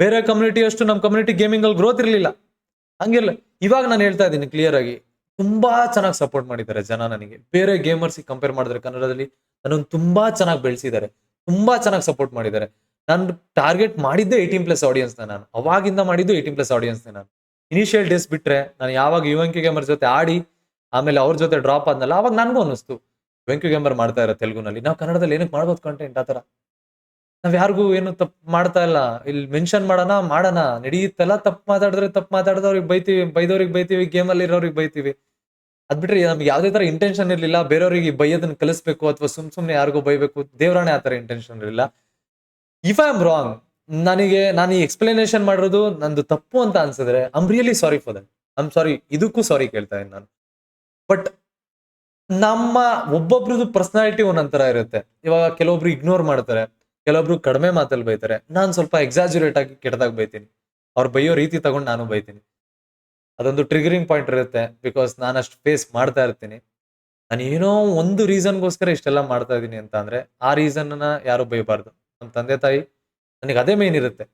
ಬೇರೆ ಕಮ್ಯುನಿಟಿ ಅಷ್ಟು ನಮ್ಮ ಕಮ್ಯುನಿಟಿ ಗೇಮಿಂಗ್ ಅಲ್ಲಿ ಗ್ರೋತ್ ಇರಲಿಲ್ಲ. ಹಂಗಿಲ್ಲ ಇವಾಗ ನಾನು ಹೇಳ್ತಾ ಇದ್ದೀನಿ ಕ್ಲಿಯರ್ ಆಗಿ ತುಂಬಾ ಚೆನ್ನಾಗಿ ಸಪೋರ್ಟ್ ಮಾಡಿದ್ದಾರೆ ಜನ ನನಗೆ. ಬೇರೆ ಗೇಮರ್ಸ್ ಕಂಪೇರ್ ಮಾಡಿದ್ರೆ ಕನ್ನಡದಲ್ಲಿ ನನ್ನನ್ನು ತುಂಬಾ ಚೆನ್ನಾಗಿ ಬೆಳೆಸಿದ್ದಾರೆ. ತುಂಬಾ ಚೆನ್ನಾಗಿ ಸಪೋರ್ಟ್ ಮಾಡಿದ್ದಾರೆ. ನಾನು ಟಾರ್ಗೆಟ್ ಮಾಡಿದ್ದೆ ಏಯ್ಟೀನ್ ಪ್ಲಸ್ ಆಡಿಯನ್ಸ್ನ ನಾನು. ಅವಾಗಿಂದ ಮಾಡಿದ್ದು ಏಯ್ಟೀನ್ ಪ್ಲಸ್ ಆಡಿಯನ್ಸ್ ನಾನು. ಇನಿಷಿಯಲ್ ಡೇಸ್ ಬಿಟ್ರೆ ನಾನು ಯಾವಾಗ ಯು ಎನ್ ಕೆ ಗೇಮರ್ ಜೊತೆ ಆಡಿ, ಆಮೇಲೆ ಅವ್ರ ಜೊತೆ ಡ್ರಾಪ್ ಆದ್ನಲ್ಲ, ಅವಾಗ ನನಗೂ ಅನ್ನಿಸ್ತು. ವೆಂಕ್ಯು ಗೇಮರ್ ಮಾಡ್ತಾ ಇರೋ ತೆಲುಗುನಲ್ಲಿ. ನಾವು ಕನ್ನಡದಲ್ಲಿ ಏನಕ್ಕೆ ಮಾಡ್ಬೋದು ಕಂಟೆಂಟ್ ಆ ಥರ? ನಾವ್ ಯಾರಿಗೂ ಏನು ತಪ್ಪು ಮಾಡ್ತಾ ಇಲ್ಲ. ಇಲ್ಲಿ ಮೆನ್ಷನ್ ಮಾಡೋಣ ಮಾಡೋಣ. ನಡೆಯುತ್ತಲ್ಲ ತಪ್ಪು ಮಾತಾಡಿದ್ರೆ ತಪ್ಪು ಮಾತಾಡಿದವ್ರಿಗೆ ಬೈತೀವಿ, ಬೈದವ್ರಿಗೆ ಬೈತೀವಿ, ಗೇಮಲ್ಲಿ ಇರೋರಿಗೆ ಬೈತೀವಿ. ಅದ್ ಬಿಟ್ರೆ ನಮ್ಗೆ ಯಾವ್ದೇ ತರ ಇಂಟೆನ್ಷನ್ ಇರಲಿಲ್ಲ. ಬೇರೆಯವ್ರಿಗೆ ಬೈಯೋದನ್ನ ಕಲಿಸ್ಬೇಕು ಅಥವಾ ಸುಮ್ ಸುಮ್ನೆ ಯಾರಿಗೂ ಬೈಬೇಕು. ದೇವ್ರಾಣೆ ಆ ತರ ಇಂಟೆನ್ಷನ್ ಇರಲಿಲ್ಲ. ಇಫ್ ಐ ಆಮ್ ರಾಂಗ್ ನನಗೆ ನಾನು ಈ ಎಕ್ಸ್ಪ್ಲನೇಷನ್ ಮಾಡಿರೋದು ನಂದು ತಪ್ಪು ಅಂತ ಅನ್ಸಿದ್ರೆ I'm really sorry for that I'm sorry ಇದಕ್ಕೂ ಸಾರಿ ಕೇಳ್ತಾ ಇದ್ದೀನಿ ನಾನು. ಬಟ್ ನಮ್ಮ ಒಬ್ಬೊಬ್ರದ್ದು ಪರ್ಸನಾಲಿಟಿ ಒಂದೊಂಥರ ಇರುತ್ತೆ. ಇವಾಗ ಕೆಲವೊಬ್ರು ಇಗ್ನೋರ್ ಮಾಡ್ತಾರೆ. ಕೆಲವೊಬ್ರು ಕಡಿಮೆ ಮಾತಲ್ಲಿ ಬೈತಾರೆ. ನಾನು ಸ್ವಲ್ಪ ಎಕ್ಸಾಜುರೇಟ್ ಆಗಿ ಕೆಟ್ಟದಾಗ ಬೈತೀನಿ. ಅವ್ರು ಬೈಯೋ ರೀತಿ ತಗೊಂಡು ನಾನು ಬೈತೀನಿ. ಅದೊಂದು ಟ್ರಿಗರಿಂಗ್ ಪಾಯಿಂಟ್ ಇರುತ್ತೆ. ಬಿಕಾಸ್ ನಾನು ಅಷ್ಟು ಫೇಸ್ ಮಾಡ್ತಾ ಇರ್ತೀನಿ. ನಾನು ಏನೋ ಒಂದು ರೀಸನ್ಗೋಸ್ಕರ ಇಷ್ಟೆಲ್ಲ ಮಾಡ್ತಾ ಇದ್ದೀನಿ ಅಂತ ಅಂದ್ರೆ ಆ ರೀಸನ್ನ ಯಾರು ಬೈಬಾರ್ದು. ನಮ್ಮ ತಂದೆ ತಾಯಿ ನನಗೆ ಅದೇ ಮೇನ್ ಇರುತ್ತೆ.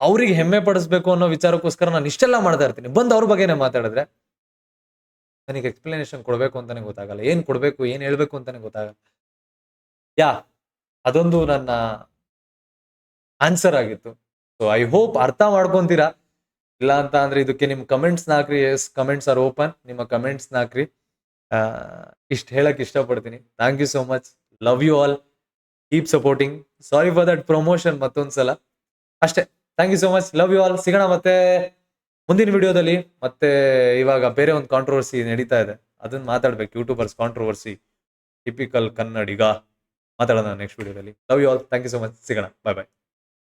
ಅವ್ರಿಗೆ ಹೆಮ್ಮೆ ಪಡಿಸ್ಬೇಕು ಅನ್ನೋ ವಿಚಾರಕ್ಕೋಸ್ಕರ ನಾನು ಇಷ್ಟೆಲ್ಲ ಮಾಡ್ತಾ ಇರ್ತೀನಿ. ಬಂದು ಅವ್ರ ಬಗ್ಗೆನೇ ಮಾತಾಡಿದ್ರೆ, ನನಗೆ ಎಕ್ಸ್ಪ್ಲನೇಷನ್ ಕೊಡಬೇಕು ಅಂತಾನೆ ಗೊತ್ತಾಗಲ್ಲ. ಏನು ಕೊಡಬೇಕು, ಏನ್ ಹೇಳ್ಬೇಕು ಅಂತಾನೆ ಗೊತ್ತಾಗಲ್ಲ. ಯಾ ಅದೊಂದು ನನ್ನ ಆನ್ಸರ್ ಆಗಿತ್ತು. ಸೊ ಐ ಹೋಪ್ ಅರ್ಥ ಮಾಡ್ಕೊಂತೀರಾ? ಇಲ್ಲ ಅಂತ ಅಂದ್ರೆ ಇದಕ್ಕೆ ನಿಮ್ ಕಮೆಂಟ್ಸ್ ನಾಕ್ರಿ. ಎಸ್ ಕಮೆಂಟ್ಸ್ ಆರ್ ಓಪನ್ ನಿಮ್ಮ ಕಮೆಂಟ್ಸ್ ನಾಕ್ರಿ. ಇಷ್ಟು ಹೇಳಕ್ ಇಷ್ಟಪಡ್ತೀನಿ. Thank you so much love you all keep supporting sorry for that promotion ಮತ್ತೊಂದ್ಸಲ. ಅಷ್ಟೇ. Thank you so much love you all ಸಿಗೋಣ ಮತ್ತೆ ಮುಂದಿನ ವಿಡಿಯೋದಲ್ಲಿ. ಮತ್ತೆ ಇವಾಗ ಬೇರೆ ಒಂದು ಕಾಂಟ್ರವರ್ಸಿ ನಡೀತಾ ಇದೆ. ಅದನ್ನ ಮಾತಾಡ್ಬೇಕು. Youtubers controversy typical Kannadiga. ಮಾತಾಡೋಣ ನೆಕ್ಸ್ಟ್ ವಿಡಿಯೋದಲ್ಲಿ love you all thank you so much ಸಿಗೋಣ. Bye bye